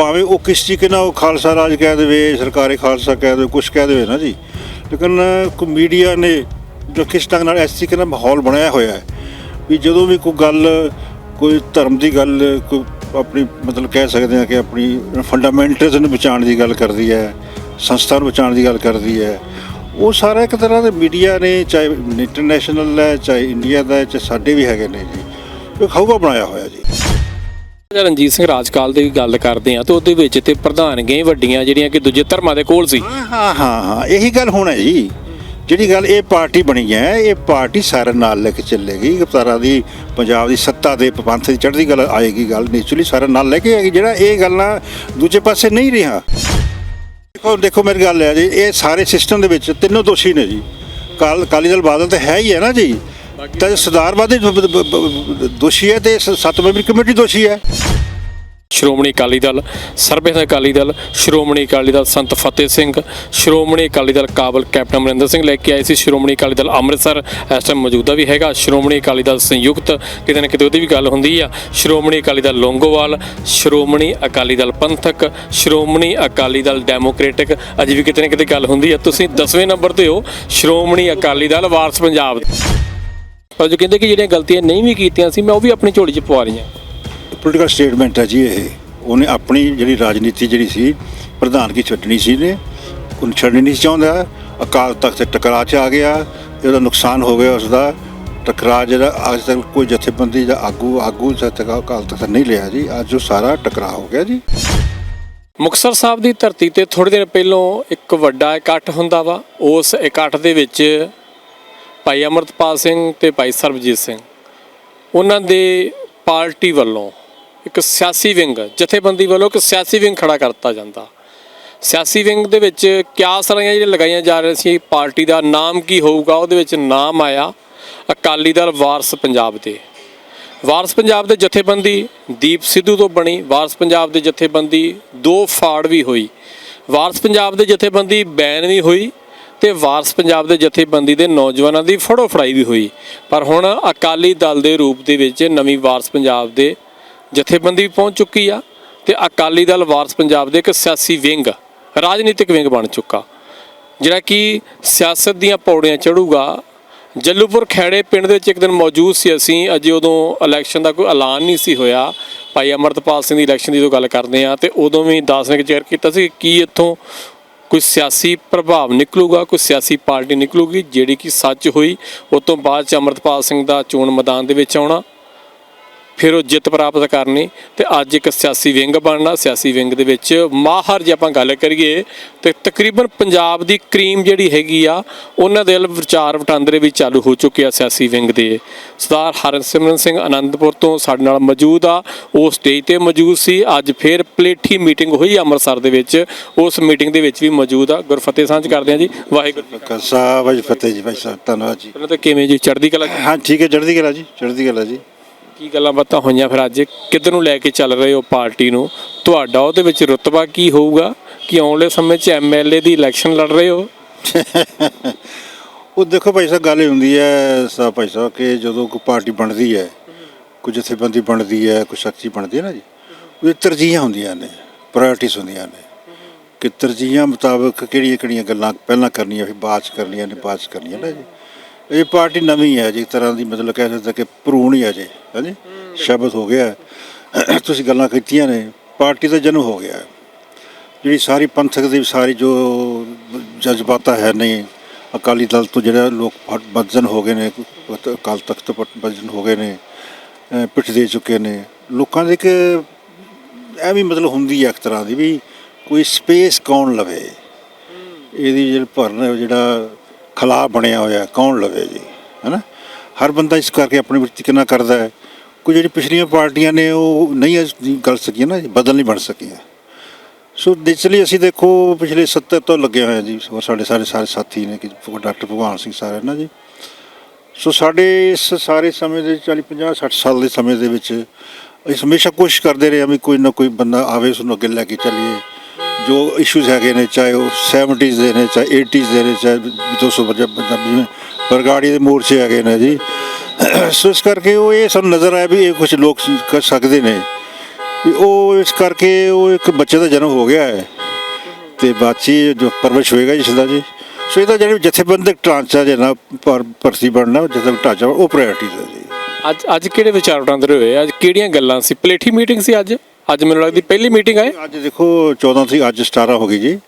ਭਾਵੇਂ ਉਹ ਕਿਸ ਤਰੀਕੇ ਨਾਲ ਉਹ ਖਾਲਸਾ ਰਾਜ ਕਹਿ ਦੇਵੇ, ਸਰਕਾਰੀ ਖਾਲਸਾ ਕਹਿ ਦੇਵੇ ਕੁਝ ਕਹਿ ਦੇਵੇ ਨਾ ਜੀ। ਲੇਕਿਨ ਕੋ ਮੀਡੀਆ ਨੇ ਜੋ ਕਿਸ ਢੰਗ ਨਾਲ ਇਸ ਤਰੀਕੇ ਨਾਲ ਮਾਹੌਲ ਬਣਾਇਆ ਹੋਇਆ ਹੈ, ਵੀ ਜਦੋਂ ਵੀ ਕੋਈ ਗੱਲ, ਕੋਈ ਧਰਮ ਦੀ ਗੱਲ, ਕੋਈ ਆਪਣੀ ਮਤਲਬ ਕਹਿ ਸਕਦੇ ਹਾਂ ਕਿ ਆਪਣੀ ਫੰਡਾਮੈਂਟਲਸ ਨੂੰ ਬਚਾਉਣ ਦੀ ਗੱਲ ਕਰਦੀ ਹੈ, ਸੰਸਥਾ ਨੂੰ ਬਚਾਉਣ ਦੀ ਗੱਲ ਕਰਦੀ ਹੈ, ਉਹ ਸਾਰਾ ਇੱਕ ਤਰ੍ਹਾਂ ਦੇ ਮੀਡੀਆ ਨੇ, ਚਾਹੇ ਇੰਟਰਨੈਸ਼ਨਲ ਹੈ, ਚਾਹੇ ਇੰਡੀਆ ਦਾ ਚਾਹੇ ਸਾਡੇ ਵੀ ਹੈਗੇ ਨੇ ਜੀ ਉਹ ਖੌਫਾ ਬਣਾਇਆ ਹੋਇਆ ਜੀ। ਰਣਜੀਤ ਸਿੰਘ ਰਾਜਕਾਲ ਦੀ ਗੱਲ ਕਰਦੇ ਆ ਤੇ ਉਹਦੇ ਵਿੱਚ ਤੇ ਪ੍ਰਧਾਨਗੀਆਂ ਵੱਡੀਆਂ ਜਿਹੜੀਆਂ ਕਿ ਦੂਜੇ ਧਰਮਾਂ ਦੇ ਕੋਲ ਸੀ। ਹਾਂ ਹਾਂ ਹਾਂ ਇਹੀ ਗੱਲ ਹੋਣਾ ਹੈ ਜੀ। ਜਿਹੜੀ ਗੱਲ ਇਹ ਪਾਰਟੀ ਬਣੀ ਹੈ, ਇਹ ਪਾਰਟੀ ਸਾਰਿਆਂ ਨਾਲ ਲੈ ਕੇ ਚੱਲੇਗੀ। ਗਪਤਾਰਾ ਦੀ, ਪੰਜਾਬ ਦੀ ਸੱਤਾ ਦੇ ਪੰਥ ਦੀ ਚੜ੍ਹਦੀ ਗੱਲ ਆਏਗੀ ਗੱਲ ਨੇਚਰਲੀ ਸਾਰੇ ਨਾਲ ਲੈ ਕੇ ਆਏਗੀ। ਜਿਹੜਾ ਇਹ ਗੱਲਾਂ ਦੂਜੇ ਪਾਸੇ ਨਹੀਂ ਰਿਹਾ। ਦੇਖੋ ਦੇਖੋ ਮੇਰੀ ਗੱਲ ਹੈ ਜੀ, ਇਹ ਸਾਰੇ ਸਿਸਟਮ ਦੇ ਵਿੱਚ ਤਿੰਨੋਂ ਦੋਸ਼ੀ ਨੇ ਜੀ। ਕਾਲ ਕਾਲੀ ਦਲ ਬਾਦਲ ਤਾਂ ਹੈ ਹੀ ਹੈ ਨਾ ਜੀ। ਤਾਂ ਸਰਦਾਰਵਾਦੀ ਦੋਸ਼ੀ ਹੈ ਤੇ ਸੱਤ ਮੈਂਬਰੀ ਕਮੇਟੀ ਦੋਸ਼ੀ ਹੈ। ਸ਼੍ਰੋਮਣੀ ਅਕਾਲੀ ਦਲ ਸਰਬੇਤ ਅਕਾਲੀ ਦਲ, ਸ਼੍ਰੋਮਣੀ ਅਕਾਲੀ ਦਲ ਸੰਤ ਫਤਿਹ ਸਿੰਘ, ਸ਼੍ਰੋਮਣੀ ਅਕਾਲੀ ਦਲ ਕਾਬਲ ਕੈਪਟਨ ਅਮਰਿੰਦਰ ਸਿੰਘ ਲੈ ਕੇ ਆਏ ਸੀ, ਸ਼੍ਰੋਮਣੀ ਅਕਾਲੀ ਦਲ ਅੰਮ੍ਰਿਤਸਰ, ਇਸ ਟਾਈਮ ਮੌਜੂਦਾ ਵੀ ਹੈਗਾ, ਸ਼੍ਰੋਮਣੀ ਅਕਾਲੀ ਦਲ ਸੰਯੁਕਤ, ਕਿਤੇ ਨਾ ਕਿਤੇ ਉਹਦੀ ਵੀ ਗੱਲ ਹੁੰਦੀ ਆ, ਸ਼੍ਰੋਮਣੀ ਅਕਾਲੀ ਦਲ ਲੋਂਗੋਵਾਲ, ਸ਼੍ਰੋਮਣੀ ਅਕਾਲੀ ਦਲ ਪੰਥਕ, ਸ਼੍ਰੋਮਣੀ ਅਕਾਲੀ ਦਲ ਡੈਮੋਕ੍ਰੈਟਿਕ, ਅਜੇ ਵੀ ਕਿਤੇ ਨਾ ਕਿਤੇ ਗੱਲ ਹੁੰਦੀ ਆ, ਤੁਸੀਂ 10ਵੇਂ ਨੰਬਰ ਤੇ ਹੋ, ਸ਼੍ਰੋਮਣੀ ਅਕਾਲੀ ਦਲ ਵਾਰਸ ਪੰਜਾਬ। ਪਰ ਜੋ ਕਹਿੰਦੇ ਕਿ ਜਿਹੜੀਆਂ ਗਲਤੀਆਂ ਨਹੀਂ ਵੀ ਕੀਤੀਆਂ ਸੀ ਮੈਂ ਉਹ ਵੀ ਆਪਣੀ ਝੋਲੀ 'ਚ ਪਵਾ ਰਹੀਆਂ। ਪੋਲੀਟੀਕਲ ਸਟੇਟਮੈਂਟ ਹੈ ਜੀ ਇਹ। ਉਹਨੇ ਆਪਣੀ ਜਿਹੜੀ ਰਾਜਨੀਤੀ ਜਿਹੜੀ ਸੀ ਪ੍ਰਧਾਨਗੀ ਛੱਡਣੀ ਸੀ ਨੇ ਉਹਨੂੰ ਛੱਡਣੀ ਨਹੀਂ ਚਾਹੁੰਦਾ। ਅਕਾਲ ਤਖਤ ਤੇ ਟਕਰਾਅ ਚ ਆ ਗਿਆ। ਇਹਦਾ ਨੁਕਸਾਨ ਹੋ ਗਿਆ ਉਸ ਦਾ ਟਕਰਾਅ ਜਿਹੜਾ ਅੱਜ ਤੱਕ ਕੋਈ ਜਥੇਬੰਦੀ ਜਾਂ ਆਗੂ ਆਗੂ ਤੱਕ ਅਕਾਲ ਤਖਤ ਨਹੀਂ ਲਿਆ ਜੀ ਅੱਜ ਉਹ ਸਾਰਾ ਟਕਰਾਅ ਹੋ ਗਿਆ ਜੀ। ਮੁਕਤਸਰ ਸਾਹਿਬ ਦੀ ਧਰਤੀ ਤੇ ਥੋੜੇ ਦਿਨ ਪਹਿਲਾਂ ਇੱਕ ਵੱਡਾ ਇਕੱਠ ਹੁੰਦਾ ਵਾ। ਉਸ ਇਕੱਠ ਦੇ ਵਿੱਚ ਭਾਈ ਅਮਰਤਪਾਲ ਸਿੰਘ ਤੇ ਭਾਈ ਸਰਬਜੀਤ ਸਿੰਘ। ਉਹਨਾਂ ਦੇ ਪਾਰਟੀ ਵੱਲੋਂ ਇੱਕ ਸਿਆਸੀ ਵਿੰਗ, ਜਥੇਬੰਦੀ ਵੱਲੋਂ ਇੱਕ ਸਿਆਸੀ ਵਿੰਗ ਖੜਾ ਕਰਤਾ ਜਾਂਦਾ। ਸਿਆਸੀ ਵਿੰਗ ਦੇ ਵਿੱਚ ਕਿਆ ਰਹੀਆਂ ਜਿਹੜੀਆਂ ਲਗਾਈਆਂ ਜਾ ਰਹੀਆਂ ਸੀ, ਪਾਰਟੀ ਦਾ ਨਾਮ ਕੀ ਹੋਊਗਾ, ਉਹਦੇ ਵਿੱਚ ਨਾਮ ਆਇਆ ਅਕਾਲੀ ਦਲ ਵਾਰਸ ਪੰਜਾਬ ਦੇ। ਵਾਰਸ ਪੰਜਾਬ ਦੇ ਜਥੇਬੰਦੀ ਦੀਪ ਸਿੱਧੂ ਤੋਂ ਬਣੀ, ਵਾਰਸ ਪੰਜਾਬ ਦੇ ਜਥੇਬੰਦੀ ਦੋ ਫਾੜ ਵੀ ਹੋਈ। ਵਾਰਸ ਪੰਜਾਬ ਦੇ ਜਥੇਬੰਦੀ ਬੈਨ ਵੀ ਹੋਈ ਤੇ ਵਾਰਸ ਪੰਜਾਬ ਦੇ ਜਥੇਬੰਦੀ ਦੇ ਨੌਜਵਾਨਾਂ ਦੀ ਫੜੋ ਫੜਾਈ ਵੀ ਹੋਈ। ਪਰ ਹੁਣ ਅਕਾਲੀ ਦਲ ਦੇ ਰੂਪ ਦੇ ਵਿੱਚ ਨਵੀਂ ਵਾਰਸ ਪੰਜਾਬ ਦੇ ਜਥੇਬੰਦੀ ਵੀ ਪਹੁੰਚ ਚੁੱਕੀ ਆ ਤੇ ਅਕਾਲੀ ਦਲ ਵਾਰਸ ਪੰਜਾਬ ਦੇ ਇੱਕ ਸਿਆਸੀ ਵਿੰਗ, ਰਾਜਨੀਤਿਕ ਵਿੰਗ ਬਣ ਚੁੱਕਾ। ਜਿਹੜਾ ਕਿ ਸਿਆਸਤ ਦੀਆਂ ਪੌੜੀਆਂ ਚੜੂਗਾ। ਜੱਲੂਪੁਰ ਖੈੜੇ ਪਿੰਡ ਦੇ ਵਿੱਚ ਇੱਕ ਦਿਨ ਮੌਜੂਦ ਸੀ ਅਸੀਂ। ਅਜੇ ਉਦੋਂ ਇਲੈਕਸ਼ਨ ਦਾ ਕੋਈ ਐਲਾਨ ਨਹੀਂ ਸੀ ਹੋਇਆ। ਭਾਈ ਅਮਰਤਪਾਲ ਸਿੰਘ ਦੀ ਇਲੈਕਸ਼ਨ ਦੀ ਜਦੋਂ ਗੱਲ ਕਰਦੇ ਆ ਤੇ ਉਦੋਂ ਵੀ ਦਾਸ ਨੇ ਚੇਅਰ ਕੀਤਾ ਸੀ ਕੀ ਇੱਥੋਂ ਕੋਈ ਸਿਆਸੀ ਪ੍ਰਭਾਵ ਨਿਕਲੂਗਾ, ਕੋਈ ਸਿਆਸੀ ਪਾਰਟੀ ਨਿਕਲੂਗੀ, ਜਿਹੜੀ ਕਿ ਸੱਚ ਹੋਈ ਉਸ ਤੋਂ ਬਾਅਦ ਚ ਅਮਰਤਪਾਲ ਸਿੰਘ ਦਾ ਚੋਣ ਮੈਦਾਨ ਦੇ ਵਿੱਚ ਆਉਣਾ। ਫਿਰ ਉਹ ਜਿੱਤ ਪ੍ਰਾਪਤ ਕਰਨੀ ਤੇ ਅੱਜ ਇੱਕ ਸਿਆਸੀ ਵਿੰਗ ਬਣਨਾ ਸਿਆਸੀ ਵਿੰਗ ਦੇ ਵਿੱਚ ਮਾਹਰ ਜੇ ਆਪਾਂ ਗੱਲ ਕਰੀਏ ਤੇ ਤਕਰੀਬਨ ਪੰਜਾਬ ਦੀ ਕਰੀਮ ਜਿਹੜੀ ਹੈਗੀ ਆ ਉਹਨਾਂ ਦੇ ਵਿਚਾਰ ਵਟਾਂਦਰੇ ਵੀ ਚਾਲੂ ਹੋ ਚੁੱਕੇ ਆ ਸਿਆਸੀ ਵਿੰਗ ਦੇ। ਸਰਦਾਰ ਹਰਸਿਮਰਨ ਸਿੰਘ ਆਨੰਦਪੁਰ ਤੋਂ ਸਾਡੇ ਨਾਲ ਮੌਜੂਦ ਆ ਉਹ ਸਟੇਜ ਤੇ ਮੌਜੂਦ ਸੀ। ਅੱਜ ਫਿਰ ਪਲੇਠੀ ਮੀਟਿੰਗ ਹੋਈ ਅੰਮ੍ਰਿਤਸਰ ਦੇ ਵਿੱਚ ਉਸ ਮੀਟਿੰਗ ਦੇ ਵਿੱਚ ਵੀ ਮੌਜੂਦ ਆ। ਗੁਰਫਤਿਹ ਸਾਂਝ ਕਰਦੇ ਆ ਜੀ। ਵਾਹਿਗੁਰੂ ਜੀ ਕਸਾ ਭਾਈ ਫਤਿਹ ਜੀ ਭਾਈ ਸਾਹਿਬ ਧੰਨਵਾਦ ਜੀ। ਪਹਿਲਾਂ ਤਾਂ ਕਿਵੇਂ ਜੀ ਚੜ੍ਹਦੀ ਕਲਾ ਹਾਂ ਠੀਕ ਹੈ ਚੜ੍ਹਦੀ ਕਲਾ ਜੀ ਚੜ੍ਹਦੀ ਕਲਾ ਜੀ। ਕੀ ਗੱਲਾਂ ਬਾਤਾਂ ਹੋਈਆਂ? ਫਿਰ ਅੱਜ ਕਿੱਧਰ ਨੂੰ ਲੈ ਕੇ ਚੱਲ ਰਹੇ ਹੋ ਪਾਰਟੀ ਨੂੰ? ਤੁਹਾਡਾ ਉਹਦੇ ਵਿੱਚ ਰੁਤਬਾ ਕੀ ਹੋਊਗਾ? ਕਿ ਆਉਣ ਵਾਲੇ ਸਮੇਂ 'ਚ ਐਮਐਲਏ ਦੀ ਇਲੈਕਸ਼ਨ ਲੜ ਰਹੇ ਹੋ? ਉਹ ਦੇਖੋ ਭਾਈ ਸਾਹਿਬ, ਗੱਲ ਇਹ ਹੁੰਦੀ ਹੈ ਸਾ ਭਾਈ ਸਾਹਿਬ ਕਿ ਜਦੋਂ ਕੋਈ ਪਾਰਟੀ ਬਣਦੀ ਹੈ, ਕੋਈ ਜਥੇਬੰਦੀ ਬਣਦੀ ਹੈ, ਕੋਈ ਸ਼ਕਤੀ ਬਣਦੀ ਹੈ ਨਾ ਜੀ, ਉਹ ਤਰਜੀਹਾਂ ਹੁੰਦੀਆਂ ਨੇ ਪ੍ਰਾਇੋਰਟੀਜ਼ ਹੁੰਦੀਆਂ ਨੇ ਕਿ ਤਰਜੀਹਾਂ ਮੁਤਾਬਕ ਕਿਹੜੀਆਂ ਕਿਹੜੀਆਂ ਗੱਲਾਂ ਪਹਿਲਾਂ ਕਰਨੀਆਂ, ਫਿਰ ਬਾਅਦ 'ਚ ਕਰਨੀਆਂ ਨੇ ਬਾਅਦ 'ਚ ਕਰਨੀਆਂ ਨਾ ਜੀ। ਇਹ ਪਾਰਟੀ ਨਵੀਂ ਹੈ ਜੀ, ਇੱਕ ਤਰ੍ਹਾਂ ਦੀ ਮਤਲਬ ਕਹਿ ਸਕਦੇ ਕਿ ਭਰੂਣ ਹੀ ਹੈ ਜੀ। ਹਾਂਜੀ? ਸ਼ਬਦ ਹੋ ਗਿਆ। ਤੁਸੀਂ ਗੱਲਾਂ ਕੀਤੀਆਂ ਨੇ। ਪਾਰਟੀ ਦਾ ਜਨਮ ਹੋ ਗਿਆ। ਜਿਹੜੀ ਸਾਰੀ ਪੰਥਕ ਦੀ ਸਾਰੀ ਜੋ ਜਜ਼ਬਾਤਾ ਹੈ ਨਹੀਂ, ਅਕਾਲੀ ਦਲ ਤੋਂ ਜਿਹੜਾ ਲੋਕ ਫਟ ਬਦਜਨ ਹੋ ਗਏ ਨੇ, ਅਕਾਲ ਤਖਤ ਤੋਂ ਫਟ ਬਦਜਨ ਹੋ ਗਏ ਨੇ ਪਿੱਠ ਦੇ ਚੁੱਕੇ ਨੇ। ਲੋਕਾਂ ਦੇ ਇੱਕ ਵੀ ਮਤਲਬ ਹੁੰਦੀ ਹੈ ਇੱਕ ਤਰ੍ਹਾਂ ਦੀ ਵੀ ਕੋਈ ਸਪੇਸ ਕੌਣ ਲਵੇ? ਇਹਦੀ ਜਿਹੜੀ ਭਰਨ ਜਿਹੜਾ ਖਲਾ ਬਣਿਆ ਹੋਇਆ ਕੌਣ ਲਵੇ ਜੀ? ਹੈਨਾ? ਹਰ ਬੰਦਾ ਇਸ ਕਰਕੇ ਆਪਣੀ ਵਰਤੀ ਕਿੰਨਾ ਕਰਦਾ ਹੈ? ਕੋਈ ਜਿਹੜੀ ਪਿਛਲੀਆਂ ਪਾਰਟੀਆਂ ਨੇ ਉਹ ਨਹੀਂ ਅੱਜ ਗੱਲ ਸਕੀਆਂ ਨਾ, ਬਦਲ ਨਹੀਂ ਬਣ ਸਕੀਆਂ। ਸੋ ਨੇਚਰਲੀ ਅਸੀਂ ਦੇਖੋ, ਪਿਛਲੇ 70 ਤੋਂ ਲੱਗੇ ਹੋਏ ਹਾਂ ਜੀ ਹੋਰ ਸਾਡੇ ਸਾਰੇ ਸਾਰੇ ਸਾਥੀ ਨੇ ਕਿ ਡਾਕਟਰ ਭਗਵਾਨ ਸਿੰਘ ਸਾਰੇ ਨਾ ਜੀ। ਸੋ ਸਾਡੇ ਇਸ ਸਾਰੇ ਸਮੇਂ ਦੇ 40 50 60 ਸਾਲ ਦੇ ਸਮੇਂ ਦੇ ਵਿੱਚ, ਅਸੀਂ ਹਮੇਸ਼ਾ ਕੋਸ਼ਿਸ਼ ਕਰਦੇ ਰਹੇ ਹਾਂ ਵੀ ਕੋਈ ਨਾ ਕੋਈ ਬੰਦਾ ਆਵੇ, ਉਸ ਨੂੰ ਅੱਗੇ ਲੈ ਕੇ ਚੱਲੀਏ। ਜੋ ਇਸ਼ੂਜ਼ ਹੈਗੇ ਨੇ, ਚਾਹੇ ਉਹ 70s ਦੇ ਨੇ, ਚਾਹੇ 80s ਦੇ ਨੇ, ਚਾਹੇ 200 ਬੰਦਾ ਜਿਵੇਂ ਬਰਗਾੜੀ ਦੇ ਮੋਰਚੇ ਹੈਗੇ ਨੇ ਜੀ। ਸੋ ਇਸ ਕਰਕੇ ਉਹ ਇਹ ਸਾਨੂੰ ਨਜ਼ਰ ਆਇਆ ਵੀ ਇਹ ਕੁਝ ਲੋਕ ਕਰ ਸਕਦੇ ਨੇ। ਵੀ ਉਹ ਇਸ ਕਰਕੇ ਉਹ ਇੱਕ ਬੱਚੇ ਦਾ ਜਨਮ ਹੋ ਗਿਆ ਹੈ। ਤੇ ਬਾਚੀ ਜੋ ਪਰਵਿਸ਼ ਹੋਏਗਾ ਜਿਸ ਦਾ ਜੀ। ਸੋ ਇਹਦਾ ਜਿਹੜੇ ਜਥੇਬੰਦਕ ਢਾਂਚਾ ਜਿਹੜਾ ਪਰ ਭਰਤੀ ਬਣਨਾ ਜਥੇਬੰਦਕ ਢਾਂਚਾ ਉਹ ਪ੍ਰਾਇੋਰਟੀ ਹੈ ਜੀ। ਅੱਜ ਅੱਜ ਕਿਹੜੇ ਵਿਚਾਰ ਵਟਾਂਦਰੇ ਹੋਏ? ਅੱਜ ਕਿਹੜੀਆਂ ਗੱਲਾਂ ਸੀ? ਪਲੇਠੀ ਮੀਟਿੰਗ ਸੀ ਅੱਜ? ਅੱਜ ਮੈਨੂੰ ਲੱਗਦੀ ਪਹਿਲੀ ਮੀਟਿੰਗ ਹੈ ਅੱਜ ਦੇਖੋ 14 ਤਰੀਕ ਅੱਜ 17 ਹੋ ਗਈ ਜੀ।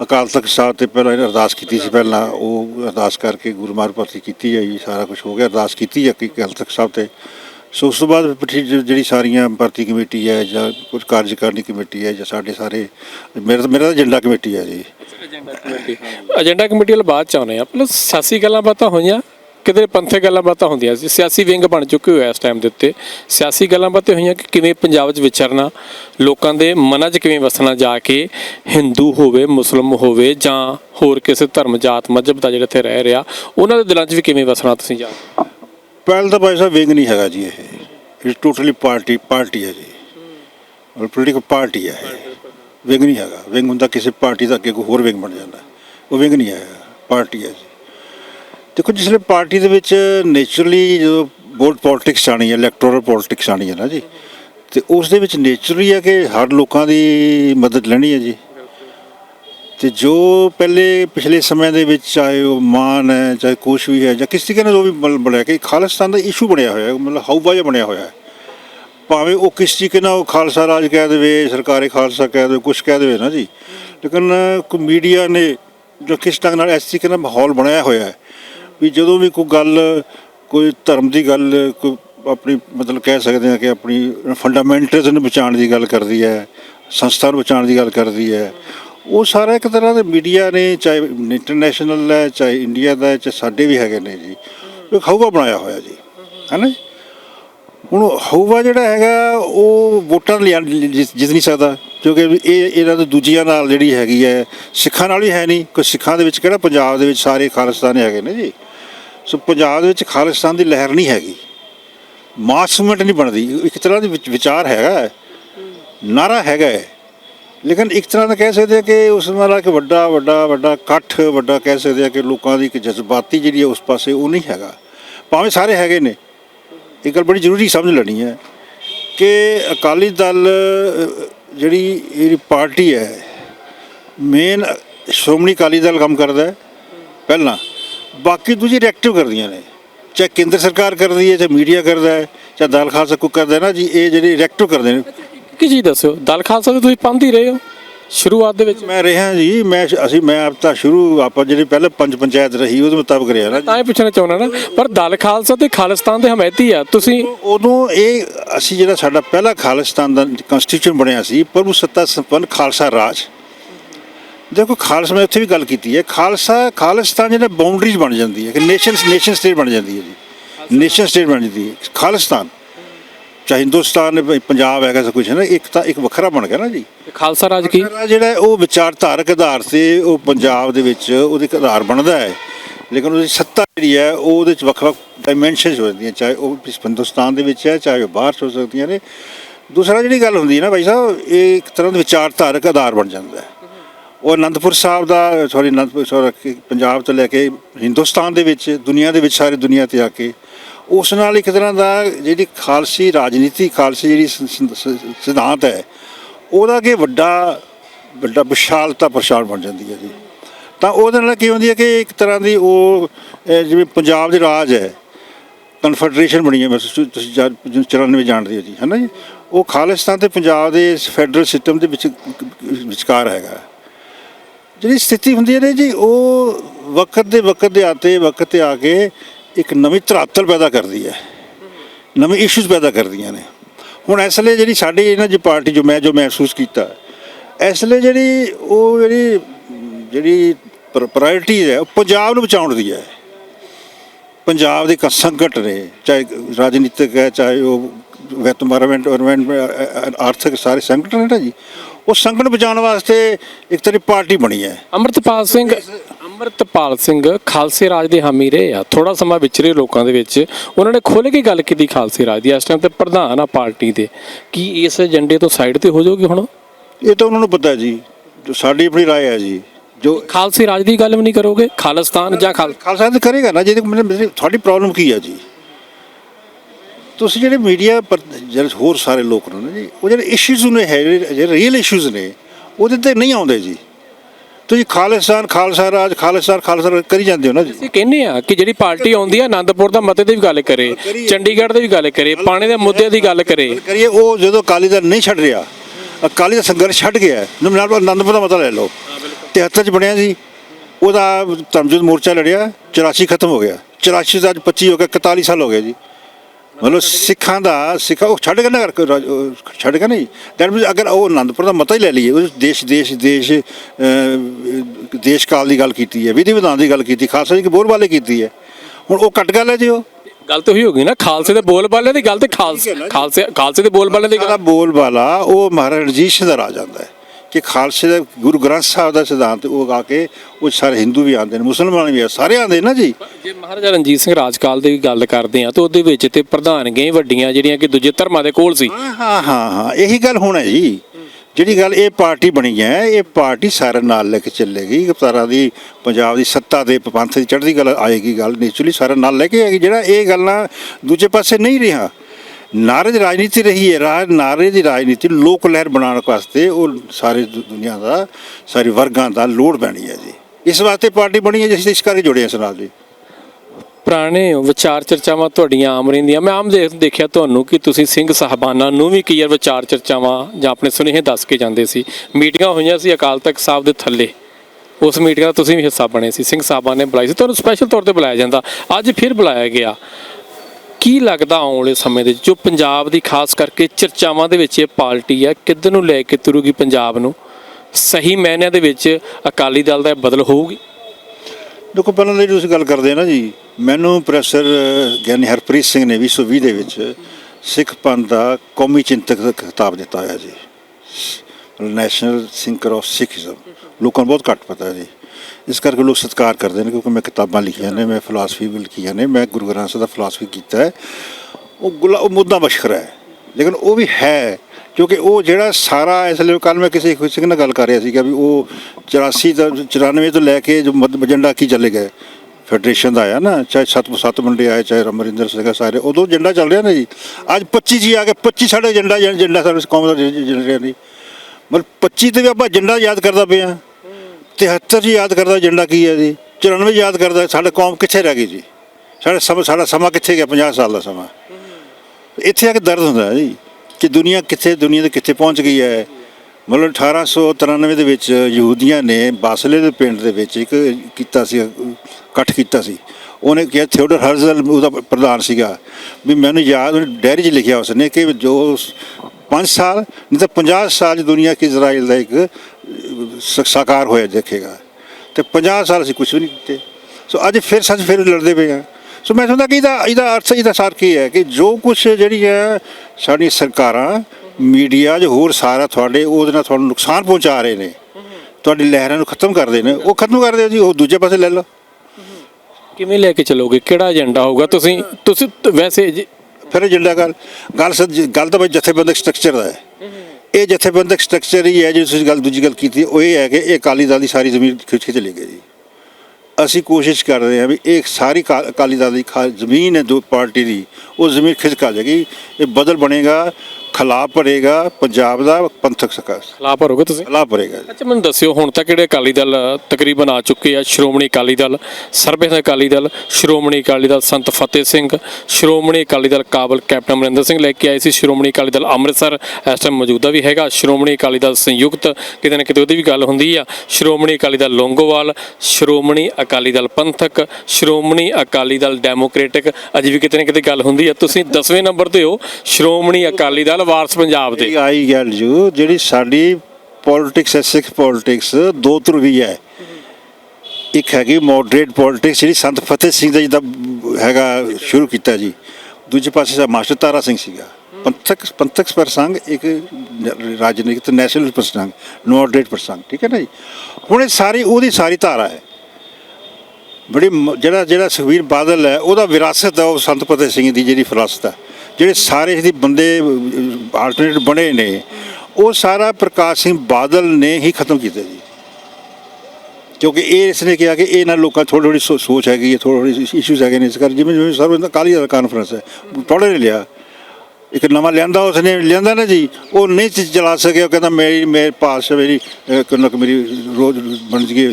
ਅਕਾਲ ਤਖਤ ਸਾਹਿਬ ਤੇ ਪਹਿਲਾਂ ਇਹਨੇ ਅਰਦਾਸ ਕੀਤੀ ਸੀ, ਪਹਿਲਾਂ ਉਹ ਅਰਦਾਸ ਕਰਕੇ ਗੁਰੂ ਮਾਰ ਭਰਤੀ ਕੀਤੀ ਹੈ ਜੀ, ਸਾਰਾ ਕੁਝ ਹੋ ਗਿਆ, ਅਰਦਾਸ ਕੀਤੀ ਹੈ ਕਿ ਅਕਾਲ ਤਖਤ ਸਾਹਿਬ ਤੇ। ਸੋ ਉਸ ਤੋਂ ਬਾਅਦ ਜਿਹੜੀ ਸਾਰੀਆਂ ਭਰਤੀ ਕਮੇਟੀ ਹੈ ਜਾਂ ਕੁਝ ਕਾਰਜਕਾਰਨੀ ਕਮੇਟੀ ਹੈ ਜਾਂ ਸਾਡੇ ਸਾਰੇ, ਮੇਰਾ ਮੇਰਾ ਤਾਂ ਏਜੰਡਾ ਕਮੇਟੀ ਹੈ ਜੀ। ਏਜੰਡਾ ਕਮੇਟੀ ਵਾਲ ਬਾਅਦ ਚ ਆਉਨੇ ਆ ਪਹਿਲਾਂ ਸਿਆਸੀ ਗੱਲਾਂ ਬਾਤਾਂ ਹੋਈਆਂ। ਕਿਤੇ ਪੰਥਕ ਗੱਲਾਂ ਬਾਤਾਂ ਹੁੰਦੀਆਂ ਸੀ। ਸਿਆਸੀ ਵਿੰਗ ਬਣ ਚੁੱਕੇ ਹੋਏ ਇਸ ਟਾਈਮ ਦੇ ਉੱਤੇ। ਸਿਆਸੀ ਗੱਲਾਂ ਬਾਤਾਂ ਹੋਈਆਂ ਕਿ ਕਿਵੇਂ ਪੰਜਾਬ 'ਚ ਵਿਚਰਨਾ, ਲੋਕਾਂ ਦੇ ਮਨਾਂ 'ਚ ਕਿਵੇਂ ਵਸਣਾ, ਜਾ ਕੇ ਹਿੰਦੂ ਹੋਵੇ, ਮੁਸਲਮ ਹੋਵੇ, ਜਾਂ ਹੋਰ ਕਿਸੇ ਧਰਮ, ਜਾਤ, ਮਜ਼ਹਬ ਦਾ ਜਿਹੜਾ ਇੱਥੇ ਰਹਿ ਰਿਹਾ, ਉਹਨਾਂ ਦੇ ਦਿਲਾਂ 'ਚ ਵੀ ਕਿਵੇਂ ਵਸਣਾ ਤੁਸੀਂ ਜਾ? ਪਹਿਲ ਤਾਂ ਭਾਈ ਸਾਹਿਬ ਵਿੰਗ ਨਹੀਂ ਹੈਗਾ ਜੀ ਇਹ। ਇਟ ਟੋਟਲੀ ਪਾਰਟੀ ਪਾਰਟੀ ਹੈ ਜੀ। ਔਰ ਪੋਲੀਟੀਕਲ ਪਾਰਟੀ ਹੈ ਵਿੰਗ ਨਹੀਂ ਹੈਗਾ। ਵਿੰਗ ਹੁੰਦਾ ਕਿਸੇ ਪਾਰਟੀ ਦਾ ਅੱਗੇ ਕੋਈ ਹੋਰ ਵਿੰਗ ਬਣ ਜਾਂਦਾ। ਉਹ ਵਿੰਗ ਨਹੀਂ ਹੈਗਾ। ਪਾਰਟੀ ਹੈ ਜੀ। ਦੇਖੋ ਜਿਸਲੇ ਪਾਰਟੀ ਦੇ ਵਿੱਚ ਨੇਚਰਲੀ ਜਦੋਂ ਵੋਟ ਪੋਲਿਟਿਕਸ ਆਣੀ ਹੈ ਇਲੈਕਟੋਰਲ ਪੋਲਿਟਿਕਸ ਆਣੀ ਹੈ ਨਾ ਜੀ, ਤੇ ਉਸ ਦੇ ਵਿੱਚ ਨੇਚਰਲੀ ਹੈ ਕਿ ਹਰ ਲੋਕਾਂ ਦੀ ਮਦਦ ਲੈਣੀ ਹੈ ਜੀ। ਤੇ ਜੋ ਪਹਿਲੇ ਪਿਛਲੇ ਸਮਿਆਂ ਦੇ ਵਿੱਚ ਚਾਹੇ ਉਹ ਮਾਨ ਹੈ, ਚਾਹੇ ਕੁਛ ਵੀ ਹੈ, ਜਾਂ ਕਿਸੇ ਤਰੀਕੇ ਨਾਲ ਜੋ ਵੀ ਬਣ- ਬਣਿਆ ਕਿ ਖਾਲਿਸਤਾਨ ਦਾ ਇਸ਼ੂ ਬਣਿਆ ਹੋਇਆ ਹੈ ਮਤਲਬ ਹਊਬਾ ਜਿਹਾ ਬਣਿਆ ਹੋਇਆ ਹੈ। ਭਾਵੇਂ ਉਹ ਕਿਸ ਤਰੀਕੇ ਨਾਲ ਉਹ ਖਾਲਸਾ ਰਾਜ ਕਹਿ ਦੇਵੇ, ਸਰਕਾਰੀ ਖਾਲਸਾ ਕਹਿ ਦੇਵੇ, ਕੁਛ ਕਹਿ ਦੇਵੇ ਨਾ ਜੀ, ਲੇਕਿਨ ਕੋ ਮੀਡੀਆ ਨੇ ਜੋ ਕਿਸ ਢੰਗ ਨਾਲ ਇਸ ਤਰੀਕੇ ਨਾਲ ਮਾਹੌਲ ਬਣਾਇਆ ਹੋਇਆ ਹੈ ਵੀ ਜਦੋਂ ਵੀ ਕੋਈ ਗੱਲ, ਕੋਈ ਧਰਮ ਦੀ ਗੱਲ, ਕੋਈ ਆਪਣੀ ਮਤਲਬ ਕਹਿ ਸਕਦੇ ਹਾਂ ਕਿ ਆਪਣੀ ਫੰਡਾਮੈਂਟਲਸ ਨੂੰ ਬਚਾਉਣ ਦੀ ਗੱਲ ਕਰਦੀ ਹੈ ਸੰਸਥਾ ਨੂੰ ਬਚਾਉਣ ਦੀ ਗੱਲ ਕਰਦੀ ਹੈ, ਉਹ ਸਾਰਾ ਇੱਕ ਤਰ੍ਹਾਂ ਦੇ ਮੀਡੀਆ ਨੇ, ਚਾਹੇ ਇੰਟਰਨੈਸ਼ਨਲ ਹੈ, ਚਾਹੇ ਇੰਡੀਆ ਦਾ ਹੈ, ਚਾਹੇ ਸਾਡੇ ਵੀ ਹੈਗੇ ਨੇ ਜੀ ਇੱਕ ਹਊਗਾ ਬਣਾਇਆ ਹੋਇਆ ਜੀ ਹੈ ਨਾ ਹੁਣ ਹਊਵਾ ਜਿਹੜਾ ਹੈਗਾ, ਉਹ ਵੋਟਾਂ ਲਿਆ ਜਿੱਤ ਜਿੱਤ ਨਹੀਂ ਸਕਦਾ, ਕਿਉਂਕਿ ਵੀ ਇਹ, ਇਹਨਾਂ ਦੇ ਦੂਜਿਆਂ ਨਾਲ ਜਿਹੜੀ ਹੈਗੀ ਹੈ, ਸਿੱਖਾਂ ਨਾਲ ਵੀ ਹੈ ਨਹੀਂ, ਕੋਈ ਸਿੱਖਾਂ ਦੇ ਵਿੱਚ ਕਿਹੜਾ ਪੰਜਾਬ ਦੇ ਵਿੱਚ ਸਾਰੇ ਖਾਲਿਸਤਾਨੀ ਹੈਗੇ ਨੇ ਜੀ? ਸੋ ਪੰਜਾਬ ਦੇ ਵਿੱਚ ਖਾਲਿਸਤਾਨ ਦੀ ਲਹਿਰ ਨਹੀਂ ਹੈਗੀ। ਮਾਸ ਮੂਵਮੈਂਟ ਨਹੀਂ ਬਣਦੀ। ਇੱਕ ਤਰ੍ਹਾਂ ਦੀ ਵਿਚਾਰ ਹੈਗਾ ਹੈ, ਨਾਰਾ ਹੈਗਾ ਹੈ। ਲੇਕਿਨ ਇੱਕ ਤਰ੍ਹਾਂ ਦਾ ਕਹਿ ਸਕਦੇ ਕਿ ਉਸ ਨਾਲ ਇੱਕ ਵੱਡਾ ਵੱਡਾ ਵੱਡਾ ਇਕੱਠ ਵੱਡਾ ਕਹਿ ਸਕਦੇ ਹਾਂ ਕਿ ਲੋਕਾਂ ਦੀ ਇੱਕ ਜਜ਼ਬਾਤੀ ਜਿਹੜੀ ਹੈ ਉਸ ਪਾਸੇ ਉਹ ਨਹੀਂ ਹੈਗਾ। ਭਾਵੇਂ ਸਾਰੇ ਹੈਗੇ ਨੇ। ਇਹ ਗੱਲ ਬੜੀ ਜ਼ਰੂਰੀ ਸਮਝ ਲੈਣੀ ਹੈ ਕਿ ਅਕਾਲੀ ਦਲ ਜਿਹੜੀ ਇਹ ਪਾਰਟੀ ਹੈ ਮੇਨ ਸ਼੍ਰੋਮਣੀ ਅਕਾਲੀ ਦਲ ਕੰਮ ਕਰਦਾ ਹੈ। ਪਹਿਲਾਂ ਬਾਕੀ ਦੂਜੀ ਰਿਐਕਟਿਵ ਕਰਦੀਆਂ ਨੇ। ਚਾਹੇ ਕੇਂਦਰ ਸਰਕਾਰ ਕਰਦੀ ਹੈ ਚਾਹੇ ਮੀਡੀਆ ਕਰਦਾ ਹੈ ਚਾਹੇ ਦਲ ਖਾਲਸਾ ਕੋ ਕਰਦਾ ਨਾ ਜੀ ਇਹ ਜਿਹੜੀ ਰਿਐਕਟਿਵ ਕਰਦੇ ਨੇ। ਕੀ ਚੀਜ਼ ਦੱਸਿਓ ਦਲ ਖਾਲਸਾ ਤੇ ਤੁਸੀਂ ਪੰਥ ਹੀ ਰਹੇ ਹੋ? ਸ਼ੁਰੂਆਤ ਦੇ ਵਿੱਚ। ਮੈਂ ਰਿਹਾ ਜੀ ਮੈਂ ਅਸੀਂ ਮੈਂ ਆਪ ਤਾਂ ਸ਼ੁਰੂ ਆਪਾਂ ਜਿਹੜੇ ਪਹਿਲੇ ਪੰਜ ਪੰਚਾਇਤ ਰਹੀ ਉਹਦੇ ਮੁਤਾਬਕ ਰਿਹਾ ਨਾ ਜੀ। ਤਾਂ ਇਹ ਪੁੱਛਣਾ ਚਾਹੁੰਦਾ ਨਾ ਪਰ ਦਲ ਖਾਲਸਾ ਤੇ ਖਾਲਿਸਤਾਨ ਦੇ ਹਮਾਇਤੀ ਆ ਤੁਸੀਂ ਉਦੋਂ ਇਹ ਅਸੀਂ ਜਿਹੜਾ ਸਾਡਾ ਪਹਿਲਾ ਖਾਲਿਸਤਾਨ ਦਾ ਕਨਸਟੀਟਿਊਸ਼ਨ ਬਣਿਆ ਸੀ ਪ੍ਰਭੂ ਸੱਤਾ ਸੰਪੰਨ ਖਾਲਸਾ ਰਾਜ ਦੇਖੋ ਖਾਲਸਾ ਮੈਂ ਉੱਥੇ ਵੀ ਗੱਲ ਕੀਤੀ ਹੈ। ਖਾਲਸਾ ਖਾਲਿਸਤਾਨ ਜਿਹੜਾ ਬਾਉਂਡਰੀਜ਼ ਬਣ ਜਾਂਦੀ ਹੈ। ਕਿ ਨੇਸ਼ਨ ਨੇਸ਼ਨ ਸਟੇਟ ਬਣ ਜਾਂਦੀ ਹੈ ਜੀ। ਨੇਸ਼ਨ ਸਟੇਟ ਬਣ ਜਾਂਦੀ ਹੈ। ਖਾਲਿਸਤਾਨ। ਚਾਹੇ ਹਿੰਦੁਸਤਾਨ ਪੰਜਾਬ ਹੈਗਾ ਸਭ ਕੁਝ ਹੈ ਨਾ ਇੱਕ ਤਾਂ ਇੱਕ ਵੱਖਰਾ ਬਣ ਗਿਆ ਨਾ ਜੀ। ਖਾਲਸਾ ਰਾਜ ਕੀ? ਜਿਹੜਾ ਉਹ ਵਿਚਾਰਧਾਰਕ ਆਧਾਰ ਤੇ ਉਹ ਪੰਜਾਬ ਦੇ ਵਿੱਚ ਉਹਦੇ ਆਧਾਰ ਬਣਦਾ ਹੈ। ਲੇਕਿਨ ਉਹਦੀ ਸੱਤਾ ਜਿਹੜੀ ਹੈ ਉਹ ਉਹਦੇ ਚ ਵੱਖ-ਵੱਖ ਡਾਈਮੈਂਸ਼ਨਸ ਹੋ ਜਾਂਦੀਆਂ ਚਾਹੇ ਉਹ ਹਿੰਦੁਸਤਾਨ ਦੇ ਵਿੱਚ ਹੈ ਚਾਹੇ ਉਹ ਬਾਹਰ ਹੋ ਸਕਦੀਆਂ ਨੇ। ਦੂਸਰਾ ਜਿਹੜੀ ਗੱਲ ਹੁੰਦੀ ਹੈ ਨਾ ਭਾਈ ਸਾਹਿਬ ਇਹ ਇੱਕ ਤਰ੍ਹਾਂ ਦਾ ਵਿਚਾਰਧਾਰਕ ਆਧਾਰ ਬਣ ਜਾਂਦਾ ਹੈ। ਉਹ ਅਨੰਦਪੁਰ ਸਾਹਿਬ ਦਾ ਸੌਰੀ ਅਨੰਦਪੁਰ sorry, ਪੰਜਾਬ ਤੋਂ ਲੈ ਕੇ ਹਿੰਦੁਸਤਾਨ ਦੇ ਵਿੱਚ ਦੁਨੀਆ ਦੇ ਵਿੱਚ ਸਾਰੀ ਦੁਨੀਆ ਤੇ ਆ ਕੇ ਉਸ ਨਾਲ ਇੱਕ ਤਰ੍ਹਾਂ ਦਾ ਜਿਹੜੀ ਖਾਲਸੀ ਰਾਜਨੀਤੀ ਖਾਲਸੀ ਜਿਹੜੀ ਸਿਧਾਂਤ ਹੈ ਉਹਦਾ ਕਿ ਵੱਡਾ ਵੱਡਾ ਵਿਸ਼ਾਲਤਾ ਪ੍ਰਸ਼ਾਲ ਬਣ ਜਾਂਦੀ ਹੈ ਜੀ। ਤਾਂ ਉਹਦੇ ਨਾਲ ਕੀ ਹੁੰਦੀ ਹੈ ਕਿ ਇੱਕ ਤਰ੍ਹਾਂ ਦੀ ਉਹ ਜਿਵੇਂ ਪੰਜਾਬ ਦੇ ਰਾਜ ਹੈ ਕਨਫੈਡਰੇਸ਼ਨ ਬਣੀ ਹੈ ਮੈਂ ਤੁਸੀਂ ਤੁਸੀਂ 94 ਜਾਣਦੇ ਹੋ ਜੀ ਹੈ ਨਾ ਜੀ? ਉਹ ਖਾਲਿਸਤਾਨ ਤੇ ਪੰਜਾਬ ਦੇ ਫੈਡਰਲ ਸਿਸਟਮ ਦੇ ਵਿੱਚ ਵਿਚਕਾਰ ਹੈਗਾ। ਜਿਹੜੀ ਸਥਿਤੀ ਹੁੰਦੀ ਹੈ ਨਾ ਜੀ, ਉਹ ਵਕਤ ਦੇ ਵਕਤ ਦੇ ਆਤੇ ਵਕਤ ਤੇ ਆ ਕੇ ਇੱਕ ਨਵੀਂ ਧਰਾਤਲ ਪੈਦਾ ਕਰਦੀ ਹੈ। ਨਵੇਂ ਇਸ਼ੂਜ਼ ਪੈਦਾ ਕਰਦੀਆਂ ਨੇ। ਹੁਣ ਇਸ ਲਈ ਜਿਹੜੀ ਸਾਡੀ ਇਹਨਾਂ ਦੀ ਪਾਰਟੀ ਜੋ ਮੈਂ ਜੋ ਮਹਿਸੂਸ ਕੀਤਾ, ਇਸ ਲਈ ਜਿਹੜੀ ਉਹ ਜਿਹੜੀ ਜਿਹੜੀ ਪ੍ਰਾਇੋਰਟੀ ਹੈ, ਉਹ ਪੰਜਾਬ ਨੂੰ ਬਚਾਉਣ ਦੀ ਹੈ। ਪੰਜਾਬ ਦੇ ਕ ਸੰਕਟ ਨੇ, ਚਾਹੇ ਰਾਜਨੀਤਿਕ ਹੈ, ਚਾਹੇ ਉਹ ਵੈਤਮਾਰਮੈਂਟ ਆਰਥਿਕ ਸਾਰੇ ਸੰਕਟ ਨੇ ਨਾ ਜੀ ਉਹ ਸੰਕਟ ਬਚਾਉਣ ਵਾਸਤੇ ਇੱਕ ਤਰ੍ਹਾਂ ਦੀ ਪਾਰਟੀ ਬਣੀ ਹੈ ਅੰਮ੍ਰਿਤਪਾਲ ਸਿੰਘ ਅੰਮ੍ਰਿਤਪਾਲ ਸਿੰਘ ਖਾਲਸੇ ਰਾਜ ਦੇ ਹਾਮੀ ਰਹੇ ਆ ਥੋੜਾ ਸਮਾਂ ਵਿਚਰੇ ਲੋਕਾਂ ਦੇ ਵਿੱਚ ਉਹਨਾਂ ਨੇ ਖੁੱਲ੍ਹ ਕੇ ਗੱਲ ਕੀਤੀ ਖਾਲਸੇ ਰਾਜ ਦੀ ਇਸ ਟਾਈਮ ਤੇ ਪ੍ਰਧਾਨ ਆ ਪਾਰਟੀ ਦੇ ਕੀ ਇਸ ਏਜੰਡੇ ਤੋਂ ਸਾਈਡ ਤੇ ਹੋ ਜਾਓਗੇ ਹੁਣ ਇਹ ਤਾਂ ਉਹਨਾਂ ਨੂੰ ਪਤਾ ਹੈ ਜੀ ਜੋ ਸਾਡੀ ਆਪਣੀ رائے ਹੈ ਜੀ ਜੋ ਖਾਲਸੇ ਰਾਜ ਦੀ ਗੱਲ ਵੀ ਨਹੀਂ ਕਰੋਗੇ ਖਾਲਿਸਤਾਨ ਜਾਂ ਖਾਲ ਖਾਲਸਾ ਤਾਂ ਕਰੇਗਾ ਨਾ ਜਿਹਦੇ ਮੈਨੂੰ ਤੁਹਾਡੀ ਪ੍ਰੋਬਲਮ ਕੀ ਹੈ ਜੀ ਤੁਸੀਂ ਜਿਹੜੇ ਮੀਡੀਆ ਪਰ ਜਿਹੜੇ ਹੋਰ ਸਾਰੇ ਲੋਕ ਨੇ ਜੀ ਉਹ ਜਿਹੜੇ ਇਸ਼ੂਜ਼ ਨੇ ਹੈ ਜਿਹੜੇ ਰੀਅਲ ਇਸ਼ੂਜ਼ ਨੇ ਉਹਦੇ ਤੇ ਨਹੀਂ ਆਉਂਦੇ ਜੀ। ਤੁਸੀਂ ਖਾਲਿਸਤਾਨ ਖਾਲਸਾ ਰਾਜ ਖਾਲਿਸਤਾਨ ਖਾਲਸਾ ਰਾਜ ਕਰੀ ਜਾਂਦੇ ਹੋ ਨਾ ਜੀ। ਅਸੀਂ ਕਹਿੰਦੇ ਆ ਕਿ ਜਿਹੜੀ ਪਾਰਟੀ ਆਉਂਦੀ ਆ ਆਨੰਦਪੁਰ ਦਾ ਮਤੇ ਦੀ ਵੀ ਗੱਲ ਕਰੇ ਚੰਡੀਗੜ੍ਹ ਦੇ ਵੀ ਗੱਲ ਕਰੇ ਪਾਣੀ ਦੇ ਮੁੱਦੇ ਦੀ ਗੱਲ ਕਰੇ। ਕਰੀਏ ਉਹ ਜਦੋਂ ਅਕਾਲੀ ਦਲ ਨਹੀਂ ਛੱਡ ਰਿਹਾ ਅਕਾਲੀ ਦਾ ਸੰਘਰਸ਼ ਛੱਡ ਗਿਆ। ਨਾਲ ਆਨੰਦਪੁਰ ਦਾ ਮਤਾ ਲੈ ਲਓ। 73 ਚ ਬਣਿਆ ਸੀ ਉਹਦਾ ਧਰਮਜੋਤ ਮੋਰਚਾ ਲੜਿਆ 84 ਖਤਮ ਹੋ ਗਿਆ। 84 ਤੋਂ ਅੱਜ 25 ਹੋ ਗਿਆ 41 ਸਾਲ ਹੋ ਗਏ ਜੀ। ਮਤਲਬ ਸਿੱਖਾਂ ਦਾ ਸਿੱਖਾ ਉਹ ਛੱਡ ਕੇ ਨਾ ਕਰ- ਛੱਡ ਕੇ ਨਹੀਂ। ਦੈਟ ਮੀਨਸ ਅਗਰ ਉਹ ਆਨੰਦਪੁਰ ਦਾ ਮਤਾ ਹੀ ਲੈ ਲਈਏ ਉਹ ਦੇਸ਼ ਦੇਸ਼ ਦੇਸ਼ ਦੇਸ਼ ਕਾਲ ਦੀ ਗੱਲ ਕੀਤੀ ਹੈ ਵਿਧੀ ਵਿਧਾਨ ਦੀ ਗੱਲ ਕੀਤੀ ਖਾਲਸਾ ਜੀ ਦੀ ਬੋਲਬਾਲੇ ਕੀਤੀ ਹੈ। ਹੁਣ ਉਹ ਕੱਟ ਗੱਲ ਹੈ ਜੀ ਉਹ। ਗੱਲ ਤਾਂ ਉਹੀ ਹੋ ਗਈ ਨਾ ਖਾਲਸੇ ਦੇ ਬੋਲ ਬਾਲੇ ਦੀ ਗੱਲ ਤੇ ਖਾਲਸੇ ਖਾਲਸੇ ਖਾਲਸੇ ਦੇ ਬੋਲ ਬਾਲੇ ਦੀ ਗੱਲ ਬੋਲਬਾਲਾ ਉਹ ਮਹਾਰਾਜਾ ਰਣਜੀਤ ਸਿੰਘ ਦਾ ਰਾਜ ਆਉਂਦਾ ਹੈ। ਕਿ ਖਾਲਸੇ ਦਾ ਗੁਰੂ ਗ੍ਰੰਥ ਸਾਹਿਬ ਦਾ ਸਿਧਾਂਤ ਉਹ ਆ ਕੇ ਉਹ ਸਾਰੇ ਹਿੰਦੂ ਵੀ ਆਉਂਦੇ ਨੇ ਮੁਸਲਮਾਨ ਵੀ ਆ ਸਾਰੇ ਆਉਂਦੇ ਨਾ ਜੀ? ਜੇ ਮਹਾਰਾਜਾ ਰਣਜੀਤ ਸਿੰਘ ਰਾਜਕਾਲ ਦੀ ਗੱਲ ਕਰਦੇ ਆ ਤਾਂ ਉਹਦੇ ਵਿੱਚ ਤੇ ਪ੍ਰਧਾਨਗੀਆਂ ਵੱਡੀਆਂ ਜਿਹੜੀਆਂ ਕਿ ਦੂਜੇ ਧਰਮਾਂ ਦੇ ਕੋਲ ਸੀ। ਹਾਂ ਹਾਂ ਹਾਂ ਹਾਂ ਇਹੀ ਗੱਲ ਹੁਣ ਜੀ। ਜਿਹੜੀ ਗੱਲ ਇਹ ਪਾਰਟੀ ਬਣੀ ਹੈ ਇਹ ਪਾਰਟੀ ਸਾਰੇ ਨਾਲ ਲੈ ਕੇ ਚੱਲੇਗੀ। ਸਾਰਾ ਦੀ ਪੰਜਾਬ ਦੀ ਸੱਤਾ ਦੇ ਪੰਥ ਦੀ ਚੜ੍ਹਦੀ ਗੱਲ ਆਏਗੀ ਗੱਲ ਨੇਚਰਲੀ ਸਾਰਾ ਨਾਲ ਲੈ ਕੇ ਆਏਗੀ। ਜਿਹੜਾ ਇਹ ਗੱਲਾਂ ਦੂਜੇ ਪਾਸੇ ਨਹੀਂ ਰਿਹਾ ਨਾਰੇ ਦੀ ਰਾਜਨੀਤੀ ਰਹੀ ਹੈ ਰਾਜ ਨਾਰੇ ਦੀ ਰਾਜਨੀਤੀ ਲੋਕ ਲਹਿਰ ਬਣਾਉਣ ਵਾਸਤੇ ਉਹ ਸਾਰੇ ਦੁਨੀਆ ਦਾ, ਸਾਰੇ ਵਰਗਾਂ ਦਾ ਲੋੜ ਪੈਣੀ ਹੈ ਜੀ। ਇਸ ਵਾਸਤੇ ਪਾਰਟੀ ਬਣੀ ਹੈ ਜਿਸ ਇਸ ਕਰਕੇ ਜੁੜੇ ਇਸ ਨਾਲ ਜੀ। ਪੁਰਾਣੇ ਵਿਚਾਰ ਚਰਚਾਵਾਂ ਤੁਹਾਡੀਆਂ ਆਮ ਰਹਿੰਦੀਆਂ। ਮੈਂ ਆਮ ਦੇਖਿਆ ਤੁਹਾਨੂੰ ਕਿ ਤੁਸੀਂ ਸਿੰਘ ਸਾਹਿਬਾਨਾਂ ਨੂੰ ਵੀ ਕਈ ਵਾਰ ਵਿਚਾਰ ਚਰਚਾਵਾਂ ਜਾਂ ਆਪਣੇ ਸੁਨੇਹੇ ਦੱਸ ਕੇ ਜਾਂਦੇ ਸੀ। ਮੀਟਿੰਗਾਂ ਹੋਈਆਂ ਸੀ ਅਕਾਲ ਤਖਤ ਸਾਹਿਬ ਦੇ ਥੱਲੇ। ਉਸ ਮੀਟਿੰਗ ਦਾ ਤੁਸੀਂ ਵੀ ਹਿੱਸਾ ਬਣੇ ਸੀ। ਸਿੰਘ ਸਾਹਿਬਾਨ ਨੇ ਬੁਲਾਈ ਸੀ। ਤੁਹਾਨੂੰ ਸਪੈਸ਼ਲ ਤੌਰ ਤੇ ਬੁਲਾਇਆ ਜਾਂਦਾ। ਅੱਜ ਫਿਰ ਬੁਲਾਇਆ ਗਿਆ। ਕੀ ਲੱਗਦਾ ਆਉਣ ਵਾਲੇ ਸਮੇਂ ਦੇ ਵਿੱਚ? ਜੋ ਪੰਜਾਬ ਦੀ ਖਾਸ ਕਰਕੇ ਚਰਚਾਵਾਂ ਦੇ ਵਿੱਚ ਇਹ ਪਾਰਟੀ ਆ ਕਿੱਧਰ ਨੂੰ ਲੈ ਕੇ ਤੁਰੂਗੀ ਪੰਜਾਬ ਨੂੰ? ਸਹੀ ਮਾਇਨਿਆਂ ਦੇ ਵਿੱਚ ਅਕਾਲੀ ਦਲ ਦਾ ਬਦਲ ਹੋਊਗੀ? ਦੇਖੋ, ਪਹਿਲਾਂ ਦੀ ਤੁਸੀਂ ਗੱਲ ਕਰਦੇ ਨਾ ਜੀ, ਮੈਨੂੰ ਪ੍ਰੋਫੈਸਰ, ਗਿਆਨੀ ਹਰਪ੍ਰੀਤ ਸਿੰਘ ਨੇ 2020 ਦੇ ਵਿੱਚ ਸਿੱਖ ਪੰਥ ਦਾ ਕੌਮੀ ਚਿੰਤਕ ਦਾ ਖਿਤਾਬ ਦਿੱਤਾ ਹੋਇਆ ਜੀ। ਨੈਸ਼ਨਲ ਥਿੰਕਰ ਆਫ ਸਿੱਖੀਜ਼ਮ ਲੋਕਾਂ ਨੂੰ ਬਹੁਤ ਘੱਟ ਪਤਾ ਜੀ। ਇਸ ਕਰਕੇ ਲੋਕ ਸਤਿਕਾਰ ਕਰਦੇ ਨੇ ਕਿਉਂਕਿ ਮੈਂ ਕਿਤਾਬਾਂ ਲਿਖੀਆਂ ਨੇ, ਮੈਂ ਫਿਲਾਸਫੀ ਵੀ ਲਿਖੀਆਂ ਨੇ, ਮੈਂ ਗੁਰੂ ਗ੍ਰੰਥ ਸਾਹਿਬ ਦਾ ਫਿਲਾਸਫੀ ਕੀਤਾ ਹੈ। ਉਹ ਗੁਲਾ, ਉਹ ਮੁੱਦਾ ਬਸ਼ਖਰਾ ਹੈ। ਲੇਕਿਨ ਉਹ ਵੀ ਹੈ, ਕਿਉਂਕਿ ਉਹ ਜਿਹੜਾ ਸਾਰਾ ਇਸ ਲਈ ਕੱਲ ਮੈਂ ਕਿਸੇ ਸਿੰਘ ਨਾਲ ਗੱਲ ਕਰ ਰਿਹਾ ਸੀਗਾ ਵੀ ਉਹ 84 ਤੋਂ 94 ਤੋਂ ਲੈ ਕੇ ਜੋ ਮੱਧ ਏਜੰਡਾ ਕੀ ਚੱਲੇ ਗਏ। ਫੈਡਰੇਸ਼ਨ ਦਾ ਆਇਆ ਨਾ, ਚਾਹੇ ਸੱਤ ਸੱਤ ਮੁੰਡੇ ਆਏ, ਚਾਹੇ ਰਮਰਿੰਦਰ ਸਿੰਘ ਸਾਰੇ, ਉਦੋਂ ਏਜੰਡਾ ਚੱਲ ਰਿਹਾ ਨਾ ਜੀ। ਅੱਜ 25 ਜੀ ਆ ਕੇ 25 ਸਾਡੇ ਏਜੰਡਾ ਏਜੰਡਾ ਸਰਵਿਸ ਕੌਮ ਦਾ ਚੱਲ ਰਿਹਾ ਨਹੀਂ ਮਤਲਬ 25 ਤੇ ਵੀ ਆਪਾਂ ਏਜੰਡਾ ਯਾਦ ਕਰਦਾ ਪਏ ਆ। 73 ਜੀ ਯਾਦ ਕਰਦਾ ਏਜੰਡਾ ਕੀ ਹੈ ਜੀ? 94 ਯਾਦ ਕਰਦਾ, ਸਾਡਾ ਕੌਮ ਕਿੱਥੇ ਰਹਿ ਗਈ ਜੀ? ਸਾਡਾ ਸਮਾਂ ਸਾਡਾ ਸਮਾਂ ਕਿੱਥੇ ਗਿਆ? 50 ਸਾਲ ਦਾ ਸਮਾਂ। ਇੱਥੇ ਆ ਕੇ ਦਰਦ ਹੁੰਦਾ ਜੀ, ਕਿ ਦੁਨੀਆ ਕਿੱਥੇ, ਦੁਨੀਆ ਦੇ ਕਿੱਥੇ ਪਹੁੰਚ ਗਈ ਹੈ। ਮਤਲਬ 1893 ਦੇ ਵਿੱਚ ਯਹੂਦੀਆਂ ਨੇ ਬਾਸਲੇ ਦੇ ਪਿੰਡ ਦੇ ਵਿੱਚ ਇੱਕ ਕੀਤਾ ਸੀ, ਇਕੱਠ ਕੀਤਾ ਸੀ। ਉਹਨੇ ਕਿਹਾ, ਥਿਓਡਰ ਹਰਜ਼ਲ ਉਹਦਾ ਪ੍ਰਧਾਨ ਸੀਗਾ। ਵੀ ਮੈਨੂੰ ਯਾਦ ਡਾਇਰੀ 'ਚ ਲਿਖਿਆ ਉਸਨੇ ਕਿ ਜੋ 5 ਸਾਲ, ਨਹੀਂ ਤਾਂ 50 ਸਾਲ 'ਚ ਦੁਨੀਆ ਕਿ ਇਜ਼ਰਾਈਲ ਦਾ ਇੱਕ ਸਾਕਾਰ ਹੋਇਆ ਦੇਖੇਗਾ। ਤੇ 50 ਸਾਲ ਅਸੀਂ ਕੁਝ ਵੀ ਨਹੀਂ ਕੀਤੇ। ਸੋ ਅੱਜ ਫਿਰ ਸੱਚ ਫਿਰ ਲੜਦੇ ਪਏ ਆ। ਸੋ ਮੈਂ ਸਮਝਦਾ ਕਿ ਇਹਦਾ ਇਹਦਾ ਅਰਥ ਇਹਦਾ ਸਾਰ ਕੀ ਹੈ ਕਿ ਜੋ ਕੁਝ ਜਿਹੜੀ ਹੈ ਸਾਡੀ ਸਰਕਾਰਾਂ ਮੀਡੀਆ ਜੋ ਹੋਰ ਸਾਰਾ ਤੁਹਾਡੇ ਉਹਦੇ ਨਾਲ ਤੁਹਾਨੂੰ ਨੁਕਸਾਨ ਪਹੁੰਚਾ ਰਹੇ ਨੇ। ਤੁਹਾਡੀ ਲਹਿਰਾਂ ਨੂੰ ਖਤਮ ਕਰਦੇ ਨੇ। ਉਹ ਖਤਮ ਕਰ ਦਿਓ ਜੀ ਉਹ ਦੂਜੇ ਪਾਸੇ ਲੈ ਲਓ। ਕਿਵੇਂ ਲੈ ਕੇ ਚੱਲੋਗੇ? ਕਿਹੜਾ ਏਜੰਡਾ ਹੋਊਗਾ? ਤੁਸੀਂ ਤੁਸੀਂ ਵੈਸੇ ਫਿਰ ਏਜੰਡਾ ਗੱਲ ਗੱਲ ਸੱਚ ਗੱਲ ਤਾਂ ਬਈ ਜਥੇਬੰਦਕ ਸਟਰਕਚਰ ਦਾ ਹੈ। ਇਹ ਜਥੇਬੰਦਕ ਸਟਰਕਚਰ ਹੀ ਹੈ ਜੇ ਤੁਸੀਂ ਗੱਲ ਦੂਜੀ ਗੱਲ ਕੀਤੀ, ਉਹ ਇਹ ਹੈ ਕਿ ਇਹ ਅਕਾਲੀ ਦਲ ਦੀ ਸਾਰੀ ਜ਼ਮੀਨ ਖਿੱਚ ਕੇ ਚਲੀ ਗਈ ਜੀ। ਅਸੀਂ ਕੋਸ਼ਿਸ਼ ਕਰ ਰਹੇ ਹਾਂ ਵੀ ਇਹ ਸਾਰੀ ਕਾ- ਅਕਾਲੀ ਦਲ ਦੀ ਖਾ- ਜ਼ਮੀਨ ਹੈ, ਦੋ ਪਾਰਟੀ ਦੀ, ਉਹ ਜ਼ਮੀਨ ਖਿੱਚ ਕੇ ਆ ਜਾਏਗੀ। ਇਹ ਬਦਲ ਬਣੇਗਾ। ਖਿਲਾਫ ਭਰੇਗਾ ਪੰਜਾਬ ਦਾ ਪੰਥਕ ਸਕਾਸ ਖਿਲਾਫ ਭਰੋਗੇ ਤੁਸੀਂ? ਖਿਲਾਫ ਭਰੇਗਾ ਅੱਛਾ ਮੈਨੂੰ ਦੱਸਿਓ ਹੁਣ ਤੱਕ ਜਿਹੜੇ ਅਕਾਲੀ ਦਲ ਤਕਰੀਬਨ ਆ ਚੁੱਕੇ ਆ ਸ਼੍ਰੋਮਣੀ ਅਕਾਲੀ ਦਲ ਸਰਬੇਤ ਅਕਾਲੀ ਦਲ ਸ਼੍ਰੋਮਣੀ ਅਕਾਲੀ ਦਲ ਸੰਤ ਫਤਿਹ ਸਿੰਘ ਸ਼੍ਰੋਮਣੀ ਅਕਾਲੀ ਦਲ ਕਾਬਲ ਕੈਪਟਨ ਅਮਰਿੰਦਰ ਸਿੰਘ ਲੈ ਕੇ ਆਏ ਸੀ ਸ਼੍ਰੋਮਣੀ ਅਕਾਲੀ ਦਲ ਅੰਮ੍ਰਿਤਸਰ ਇਸ ਟਾਈਮ ਮੌਜੂਦਾ ਵੀ ਹੈਗਾ ਸ਼੍ਰੋਮਣੀ ਅਕਾਲੀ ਦਲ ਸੰਯੁਕਤ ਕਿਤੇ ਨਾ ਕਿਤੇ ਉਹਦੀ ਵੀ ਗੱਲ ਹੁੰਦੀ ਆ ਸ਼੍ਰੋਮਣੀ ਅਕਾਲੀ ਦਲ ਲੋਂਗੋਵਾਲ ਸ਼੍ਰੋਮਣੀ ਅਕਾਲੀ ਦਲ ਪੰਥਕ ਸ਼੍ਰੋਮਣੀ ਅਕਾਲੀ ਦਲ ਡੈਮੋਕ੍ਰੈਟਿਕ ਅਜੇ ਵੀ ਕਿਤੇ ਨਾ ਕਿਤੇ ਗੱਲ ਹੁੰਦੀ ਆ ਤੁਸੀਂ 10ਵੇਂ ਨੰਬਰ ਤੇ ਹੋ ਸ਼੍ਰੋਮਣੀ ਅਕਾਲੀ ਦਲ ਵਾਰਸ ਪੰਜਾਬ ਦੇ। ਆਈ ਗੱਲ ਜੋ, ਜਿਹੜੀ ਸਾਡੀ ਪੋਲਿਟਿਕਸ ਹੈ, ਸਿੱਖ ਪੋਲਿਟਿਕਸ ਦੋ ਧਰੁਵੀ ਹੈ। ਇੱਕ ਹੈਗੀ ਮੋਡਰੇਟ ਪੋਲਿਟਿਕਸ ਜਿਹੜੀ ਸੰਤ ਫਤਿਹ ਸਿੰਘ ਦਾ ਜਿਹਦਾ ਹੈਗਾ ਸ਼ੁਰੂ ਕੀਤਾ ਜੀ। ਦੂਜੇ ਪਾਸੇ ਸਾ ਮਾਸਟਰ ਤਾਰਾ ਸਿੰਘ ਸੀਗਾ। ਪੰਥਕ ਪੰਥਕ ਪ੍ਰਸੰਗ, ਇੱਕ ਰਾਜਨੀਤਿਕ ਤੇ ਨੈਸ਼ਨਲ ਪ੍ਰਸੰਗ ਮੋਡਰੇਟ ਪ੍ਰਸੰਗ, ਠੀਕ ਹੈ ਨਾ ਜੀ? ਹੁਣ ਇਹ ਸਾਰੀ, ਉਹਦੀ ਸਾਰੀ ਧਾਰਾ ਹੈ। ਬੜੀ ਮ- ਜਿਹੜਾ ਜਿਹੜਾ ਸੁਖਬੀਰ ਬਾਦਲ ਹੈ, ਉਹਦਾ ਵਿਰਾਸਤ ਹੈ, ਉਹ ਸੰਤ ਫਤਿਹ ਸਿੰਘ ਦੀ ਜਿਹੜੀ ਵਿਰਾਸਤ ਹੈ। ਜਿਹੜੇ ਸਾਰੇ ਇਹਦੇ ਬੰਦੇ ਆਲਟਰਨੇਟ ਬਣੇ ਨੇ ਉਹ ਸਾਰਾ ਪ੍ਰਕਾਸ਼ ਸਿੰਘ ਬਾਦਲ ਨੇ ਹੀ ਖਤਮ ਕੀਤਾ ਜੀ। ਕਿਉਂਕਿ ਇਹ ਇਸ ਨੇ ਕਿਹਾ ਕਿ ਇਹ ਨਾ ਲੋਕਾਂ ਥੋੜੀ ਥੋੜੀ ਸੋਚ ਹੈਗੀ ਹੈ ਥੋੜੀ ਥੋੜੀ ਇਸ਼ੂਜ਼ ਹੈਗੇ ਨੇ ਇਸ ਕਰਕੇ। ਜਿਵੇਂ ਜਿਵੇਂ ਸਰਵ ਕਾਲੀ ਦਾ ਕਾਨਫਰੰਸ ਹੈ ਪੜ੍ਹ ਨੇ ਲਿਆ। ਇੱਕ ਨਵਾਂ ਲਿਆਂਦਾ ਉਸਨੇ ਲਿਆਂਦਾ ਨਾ ਜੀ ਉਹ ਨਹੀਂ ਚਲਾ ਸਕਿਆ ਉਹ ਕਹਿੰਦਾ ਮੇਰੀ ਮੇਰੇ ਪਾਸ ਮੇਰੀ ਅਹ, ਮੇਰੀ ਰੋਜ਼ ਬਣ ਜਗੀ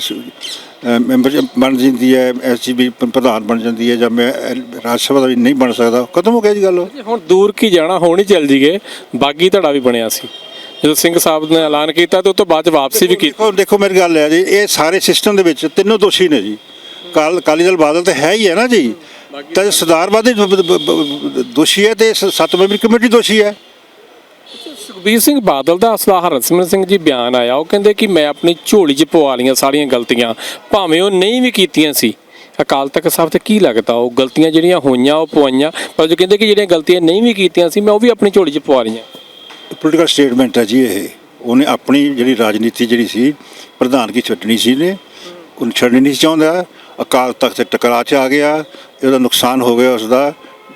ਮੈਂਬਰ ਬਣ ਜਾਂਦੀ ਹੈ ਐਸਜੀਬੀ ਪ੍ਰਧਾਨ ਬਣ ਜਾਂਦੀ ਹੈ ਜਾਂ ਮੈਂ ਰਾਜ ਸਭਾ ਦਾ ਵੀ ਨਹੀਂ ਬਣ ਸਕਦਾ। ਖਤਮ ਹੋ ਗਿਆ ਜੀ ਗੱਲ? ਹੁਣ ਦੂਰ ਕੀ ਜਾਣਾ ਹੁਣ ਹੀ ਚੱਲ ਜੀਗੇ ਬਾਗੀ ਧੜਾ ਵੀ ਬਣਿਆ ਸੀ। ਜਦੋਂ ਸਿੰਘ ਸਾਹਿਬ ਨੇ ਐਲਾਨ ਕੀਤਾ ਤੇ ਉਸ ਤੋਂ ਬਾਅਦ ਵਾਪਸੀ ਵੀ ਕੀਤੀ। ਦੇਖੋ ਮੇਰੀ ਗੱਲ ਹੈ ਜੀ ਇਹ ਸਾਰੇ ਸਿਸਟਮ ਦੇ ਵਿੱਚ ਤਿੰਨੋਂ ਦੋਸ਼ੀ ਨੇ ਜੀ। ਕਾਲ ਕਾਲੀ ਦਲ ਬਾਦਲ ਤਾਂ ਹੈ ਹੀ ਹੈ ਨਾ ਜੀ। ਤਾਂ ਸਰਦਾਰਵਾਦੀ ਬ- ਬ- ਬ- ਬ- ਦੋਸ਼ੀ ਹੈ ਤੇ ਸੱਤ ਮੈਂਬਰੀ ਕਮੇਟੀ ਦੋਸ਼ੀ ਹੈ। ਸੁਖਬੀਰ ਸਿੰਘ ਬਾਦਲ ਦਾ ਅਸਲਾ ਹਰਸਿਮਰਤ ਸਿੰਘ ਜੀ ਬਿਆਨ ਆਇਆ। ਉਹ ਕਹਿੰਦੇ ਕਿ ਮੈਂ ਆਪਣੀ ਝੋਲੀ 'ਚ ਪਵਾ ਲੀਆਂ ਸਾਰੀਆਂ ਗਲਤੀਆਂ, ਭਾਵੇਂ ਉਹ ਨਹੀਂ ਵੀ ਕੀਤੀਆਂ ਸੀ। ਅਕਾਲ ਤਖਤ ਸਾਹਿਬ ਤੇ ਕੀ ਲੱਗਦਾ? ਉਹ ਗਲਤੀਆਂ ਜਿਹੜੀਆਂ ਹੋਈਆਂ, ਉਹ ਪਵਾਈਆਂ। ਪਰ ਜੋ ਕਹਿੰਦੇ ਕਿ ਜਿਹੜੀਆਂ ਗਲਤੀਆਂ ਨਹੀਂ ਵੀ ਕੀਤੀਆਂ ਸੀ, ਮੈਂ ਉਹ ਵੀ ਆਪਣੀ ਝੋਲੀ 'ਚ ਪਵਾ ਲੀਆਂ ਪੋਲੀਟੀਕਲ ਸਟੇਟਮੈਂਟ ਹੈ ਜੀ ਇਹ। ਉਹਨੇ ਆਪਣੀ ਜਿਹੜੀ ਰਾਜਨੀਤੀ ਜਿਹੜੀ ਸੀ ਪ੍ਰਧਾਨਗੀ ਛੱਡਣੀ ਸੀ ਨੇ ਉਹਨੂੰ ਛੱਡਣੀ ਨਹੀਂ ਸੀ ਚਾਹੁੰਦਾ। ਅਕਾਲ ਤਖਤ ਤੇ ਟਕਰਾਅ ਚ ਆ ਗਿਆ। ਇਹਦਾ ਨੁਕਸਾਨ ਹੋ ਗਿਆ ਉਸ ਦਾ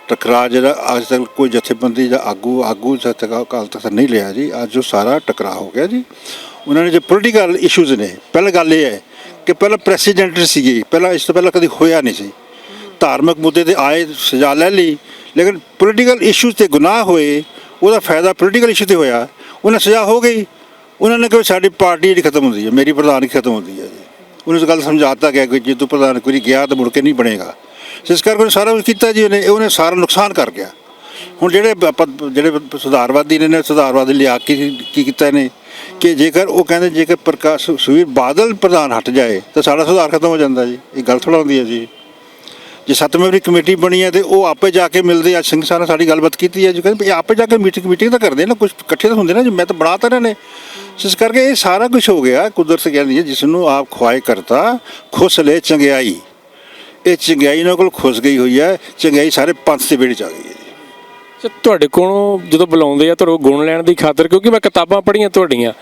ਟਕਰਾਅ ਜਿਹੜਾ ਅੱਜ ਤੱਕ ਕੋਈ ਜਥੇਬੰਦੀ ਜਾਂ ਆਗੂ ਆਗੂ ਜਦ ਤੱਕ ਅਕਾਲ ਤਖਤ ਨਹੀਂ ਲਿਆ ਜੀ, ਅੱਜ ਉਹ ਸਾਰਾ ਟਕਰਾਅ ਹੋ ਗਿਆ ਜੀ। ਉਹਨਾਂ ਨੇ ਜੇ ਪੋਲੀਟੀਕਲ ਇਸ਼ੂਜ਼ ਨੇ, ਪਹਿਲਾਂ ਗੱਲ ਇਹ ਹੈ ਕਿ ਪਹਿਲਾਂ ਪ੍ਰੈਸੀਡੈਂਟ ਸੀਗੀ ਪਹਿਲਾਂ ਇਸ ਤੋਂ ਪਹਿਲਾਂ ਕਦੀ ਹੋਇਆ ਨਹੀਂ ਸੀ। ਧਾਰਮਿਕ ਮੁੱਦੇ ਤੇ ਆਏ ਸਜ਼ਾ ਲੈ ਲਈ, ਲੇਕਿਨ ਪੋਲੀਟੀਕਲ ਇਸ਼ੂਜ਼ ਤੇ ਗੁਨਾਹ ਹੋਏ, ਉਹਦਾ ਫਾਇਦਾ ਪੋਲੀਟੀਕਲ ਇਸ਼ੂ ਤੇ ਹੋਇਆ। ਉਹਨਾਂ ਸਜ਼ਾ ਹੋ ਗਈ ਉਹਨਾਂ ਨੇ ਕਿਹਾ ਸਾਡੀ ਪਾਰਟੀ ਜਿਹੜੀ ਖਤਮ ਹੁੰਦੀ ਹੈ, ਮੇਰੀ ਪ੍ਰਧਾਨਗੀ ਖਤਮ ਹੁੰਦੀ ਹੈ ਜੀ। ਉਹਨੂੰ ਇਸ ਗੱਲ ਸਮਝਾਤਾ ਗਿਆ ਕਿ ਜੇ ਤੂੰ ਪ੍ਰਧਾਨ ਕੋਈ ਗਿਆ ਤਾਂ ਮੁੜ ਕੇ ਨਹੀਂ ਬਣੇਗਾ। ਇਸ ਕਰਕੇ ਉਹਨੇ ਸਾਰਾ ਕੁਝ ਕੀਤਾ ਜੀ, ਉਹਨੇ ਉਹਨੇ ਸਾਰਾ ਨੁਕਸਾਨ ਕਰ ਗਿਆ। ਹੁਣ ਜਿਹੜੇ ਆਪਾਂ ਜਿਹੜੇ ਸੁਧਾਰਵਾਦੀ ਨੇ ਨੇ ਸੁਧਾਰਵਾਦੀ ਲਿਆ ਕੇ ਕੀ ਕੀਤਾ ਨੇ ਕਿ ਜੇਕਰ ਉਹ ਕਹਿੰਦੇ ਜੇਕਰ ਪ੍ਰਕਾਸ਼ ਸੁਵੀਰ ਬਾਦਲ ਪ੍ਰਧਾਨ ਹਟ ਜਾਏ, ਤਾਂ ਸਾਡਾ ਸੁਧਾਰ ਖਤਮ ਹੋ ਜਾਂਦਾ ਜੀ। ਇਹ ਗੱਲ ਥੋੜਾ ਹੁੰਦੀ ਹੈ ਜੀ। ਜੇ ਸੱਤ ਮੈਂਬਰੀ ਕਮੇਟੀ ਬਣੀ ਹੈ ਤੇ ਉਹ ਆਪੇ ਜਾ ਕੇ ਮਿਲਦੇ ਆ। ਸਿੰਘ ਸਾਹਿਬ ਨਾਲ ਸਾਡੀ ਗੱਲਬਾਤ ਕੀਤੀ ਹੈ ਜੀ। ਕਹਿੰਦੇ ਵੀ ਆਪੇ ਜਾ ਕੇ ਮੀਟਿੰਗ ਮੀਟਿੰਗ ਤਾਂ ਕਰਦੇ ਨਾ ਕੁਝ ਇਕੱਠੇ ਤਾਂ ਹੁੰਦੇ ਨਾ ਜੀ। ਮੈਂ ਤਾਂ ਬਣਾ ਤਾਂ ਰਹੇ ਨੇ ਇਸ ਕਰਕੇ ਇਹ ਸਾਰਾ ਕੁਝ ਹੋ ਗਿਆ, ਕੁਦਰਤ ਕਹਿੰਦੀ ਹੈ, ਜਿਸ ਨੂੰ ਆਪ ਖੁਆਏ ਕਰਤਾ ਖੁਸ਼ ਲੈ ਚੰਗਿਆਈ। ਇਹ ਚੰਗਿਆਈ ਨਾਲ ਕੋਲ ਖੁਸ਼ ਗਈ ਹੋਈ ਹੈ, ਚੰਗਿਆਈ ਸਾਰੇ ਪੰਥ ਦੇ ਵਿਹੜੇ ਚ ਆ ਗਈ ਹੈ ਜੀ। ਤੁਹਾਡੇ ਕੋਲੋਂ ਜਦੋਂ ਬੁਲਾਉਂਦੇ ਆ ਤੁਹਾਡੇ ਗੁਣ ਲੈਣ ਦੀ ਖਾਤਰ, ਕਿਉਂਕਿ ਮੈਂ ਕਿਤਾਬਾਂ ਪੜ੍ਹੀਆਂ ਤੁਹਾਡੀਆਂ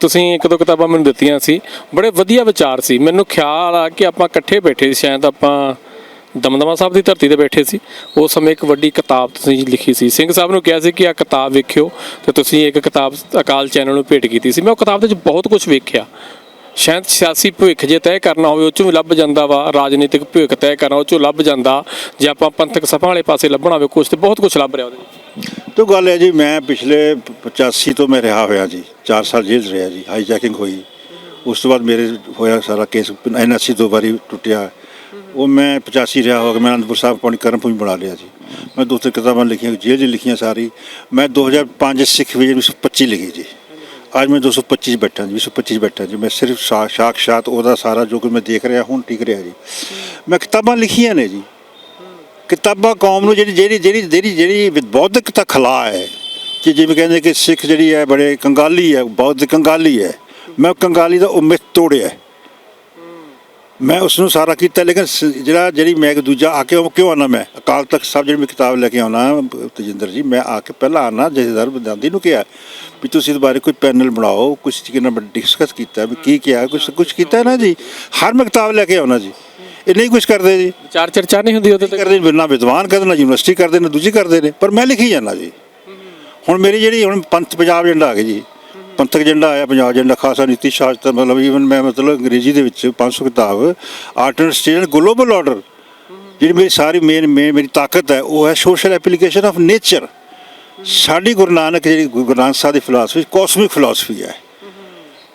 ਤੁਸੀਂ ਇੱਕ ਦੋ ਕਿਤਾਬਾਂ ਮੈਨੂੰ ਦਿੱਤੀਆਂ ਸੀ, ਬੜੇ ਵਧੀਆ ਵਿਚਾਰ ਸੀ। ਮੈਨੂੰ ਖਿਆਲ ਆ ਕਿ ਆਪਾਂ ਇਕੱਠੇ ਬੈਠੇ ਸੀ, ਸ਼ਾਇਦ ਆਪਾਂ ਦਮਦਮਾ ਸਾਹਿਬ ਦੀ ਧਰਤੀ ਤੇ ਬੈਠੇ ਸੀ। ਉਸ ਸਮੇਂ ਇੱਕ ਵੱਡੀ ਕਿਤਾਬ ਤੁਸੀਂ ਲਿਖੀ ਸੀ। ਸਿੰਘ ਸਾਹਿਬ ਨੂੰ ਕਿਹਾ ਸੀ ਕਿ ਆ ਕਿਤਾਬ ਵੇਖਿਓ, ਤੇ ਤੁਸੀਂ ਇੱਕ ਕਿਤਾਬ ਅਕਾਲ ਚੈਨਲ ਨੂੰ ਭੇਟ ਕੀਤੀ ਸੀ। ਮੈਂ ਉਹ ਕਿਤਾਬ ਦੇ ਵਿੱਚ ਬਹੁਤ ਕੁਝ ਵੇਖਿਆ। ਸ਼ਾਇਦ ਸਿਆਸੀ ਭਵਿੱਖ ਜੇ ਤੈਅ ਕਰਨਾ ਹੋਵੇ, ਉਹ ਚੋਂ ਵੀ ਲੱਭ ਜਾਂਦਾ ਵਾ, ਰਾਜਨੀਤਿਕ ਭਵਿੱਖ ਤੈਅ ਕਰਨਾ, ਉਹ ਚੋਂ ਲੱਭ ਜਾਂਦਾ। ਜੇ ਆਪਾਂ ਪੰਥਕ ਸਭਾ ਵਾਲੇ ਪਾਸੇ ਲੱਭਣਾ ਹੋਵੇ ਕੁਝ ਤੇ ਬਹੁਤ ਕੁਝ ਲੱਭ ਰਿਹਾ ਉਹਦੇ ਤੋ ਗੱਲ ਹੈ ਜੀ, ਮੈਂ ਪਿਛਲੇ 85 ਤੋਂ ਮੈਂ ਰਿਹਾ ਹੋਇਆ ਜੀ 4 ਸਾਲ ਜੇਲ੍ਹ 'ਚ ਰਿਹਾ ਜੀ ਹਾਈਜੈਕਿੰਗ ਹੋਈ ਉਸ ਤੋਂ ਬਾਅਦ ਮੇਰੇ ਹੋਇਆ ਸਾਰਾ ਕੇਸ ਐਨਐਸਸੀ ਦੋ ਵਾਰੀ ਟੁੱਟਿਆ। ਉਹ ਮੈਂ 85 ਰਿਹਾ ਹੋ ਗਿਆ ਮੈਂ ਅਨੰਦਪੁਰ ਸਾਹਿਬ ਪਾਣੀ ਕਰਮ ਭੂਮੀ ਬਣਾ ਲਿਆ ਜੀ। ਮੈਂ ਦੋ ਤਿੰਨ ਕਿਤਾਬਾਂ ਲਿਖੀਆਂ, ਜੇਲ੍ਹ 'ਚ ਲਿਖੀਆਂ ਸਾਰੀ। ਮੈਂ 2005 ਸਿੱਖ ਵਿਜਨ 25 ਲਿਖੀ ਜੀ। ਅੱਜ ਮੈਂ 225 ਬੈਠਾ ਜੀ 225 ਬੈਠਾ ਜੀ। ਮੈਂ ਸਿਰਫ ਸਾ- ਸਾਖਸ਼ਾਤ ਉਹਦਾ ਸਾਰਾ ਜੋ ਕੁਝ ਮੈਂ ਦੇਖ ਰਿਹਾ, ਹੁਣ ਟਿਕ ਰਿਹਾ ਜੀ। ਮੈਂ ਕਿਤਾਬਾਂ ਲਿਖੀਆਂ ਨੇ ਜੀ। ਕਿਤਾਬਾਂ ਕੌਮ ਨੂੰ ਜਿਹੜੀ ਜਿਹੜੀ ਜਿਹੜੀ ਜਿਹੜੀ ਜਿਹੜੀ ਬੌਧਿਕ ਤਾਂ ਖਲਾ ਹੈ, ਕਿ ਜਿਵੇਂ ਕਹਿੰਦੇ ਕਿ ਸਿੱਖ ਜਿਹੜੀ ਹੈ, ਬੜੇ ਕੰਗਾਲੀ ਹੈ ਬੌਧ ਕੰਗਾਲੀ ਹੈ। ਮੈਂ ਉਹ ਕੰਗਾਲੀ ਦਾ ਉਹ ਮਿੱਥ ਤੋੜਿਆ ਮੈਂ ਉਸ ਨੂੰ ਸਾਰਾ ਕੀਤਾ ਲੇਕਿਨ ਸ- ਜਿਹੜਾ ਜਿਹੜੀ ਮੈਂ ਇੱਕ ਦੂਜਾ ਆ ਕੇ ਉਹ ਕਿਉਂ ਆਉਣਾ ਮੈਂ? ਅਕਾਲ ਤਖਤ ਸਾਹਿਬ ਜਿਹੜੀ ਮੈਂ ਕਿਤਾਬ ਲੈ ਕੇ ਆਉਣਾ ਤਜਿੰਦਰ ਜੀ ਮੈਂ ਆ ਕੇ ਪਹਿਲਾਂ ਆਉਣਾ ਜਥੇਦਾਰ ਬੰਦਾਦੀ ਨੂੰ ਕਿਹਾ ਵੀ ਤੁਸੀਂ ਇਸ ਬਾਰੇ ਕੋਈ ਪੈਨਲ ਬਣਾਓ ਕੁਝ ਚੀਜ਼ਾਂ ਨਾਲ ਡਿਸਕਸ ਕੀਤਾ ਵੀ ਕੀ ਕਿਹਾ ਕੁਝ ਕੁਝ ਕੀਤਾ ਨਾ ਜੀ? ਹਰ ਮੈਂ ਕਿਤਾਬ ਲੈ ਕੇ ਆਉਣਾ ਜੀ। ਇਹ ਨਹੀਂ ਕੁਝ ਕਰਦੇ ਜੀ। ਵਿਚਾਰ ਚਰਚਾ ਨਹੀਂ ਹੁੰਦੀ ਉਹਦੇ ਤੇ ਕਰਦੇ ਨੇ ਨਾ ਵਿਦਵਾਨ ਕਰਦੇ ਨਾ ਯੂਨੀਵਰਸਿਟੀ ਕਰਦੇ ਨੇ ਦੂਜੀ ਕਰਦੇ ਨੇ ਪਰ ਮੈਂ ਲਿਖੀ ਜਾਂਦਾ ਜੀ। ਹੁਣ ਮੇਰੀ ਜਿਹੜੀ ਹੁਣ ਪੰਥ ਪੰਜਾਬ ਏਜੰਡਾ ਆ ਜੀ ਪੰਥਕ ਏਜੰਡਾ ਆਇਆ, ਪੰਜਾਬ ਏਜੰਡਾ ਖਾਸਾ ਨੀਤੀ ਸ਼ਾਸਤਰ, ਮਤਲਬ ਈਵਨ ਮੈਂ ਮਤਲਬ ਅੰਗਰੇਜ਼ੀ ਦੇ ਵਿੱਚ 500 ਕਿਤਾਬ art and state global order ਜਿਹੜੀ ਮੇਰੀ ਸਾਰੀ ਮੇਨ ਮੇਰੀ ਤਾਕਤ ਹੈ, ਉਹ ਹੈ ਸੋਸ਼ਲ ਐਪਲੀਕੇਸ਼ਨ ਆਫ ਨੇਚਰ ਸਾਡੀ ਗੁਰੂ ਨਾਨਕ ਜਿਹੜੀ ਗੁਰੂ ਗੁਰੂ ਨਾਨਕ ਸਾਹਿਬ ਦੀ ਫਿਲਾਸਫੀ ਕਾਸਮਿਕ ਫਿਲਾਸਫੀ ਹੈ।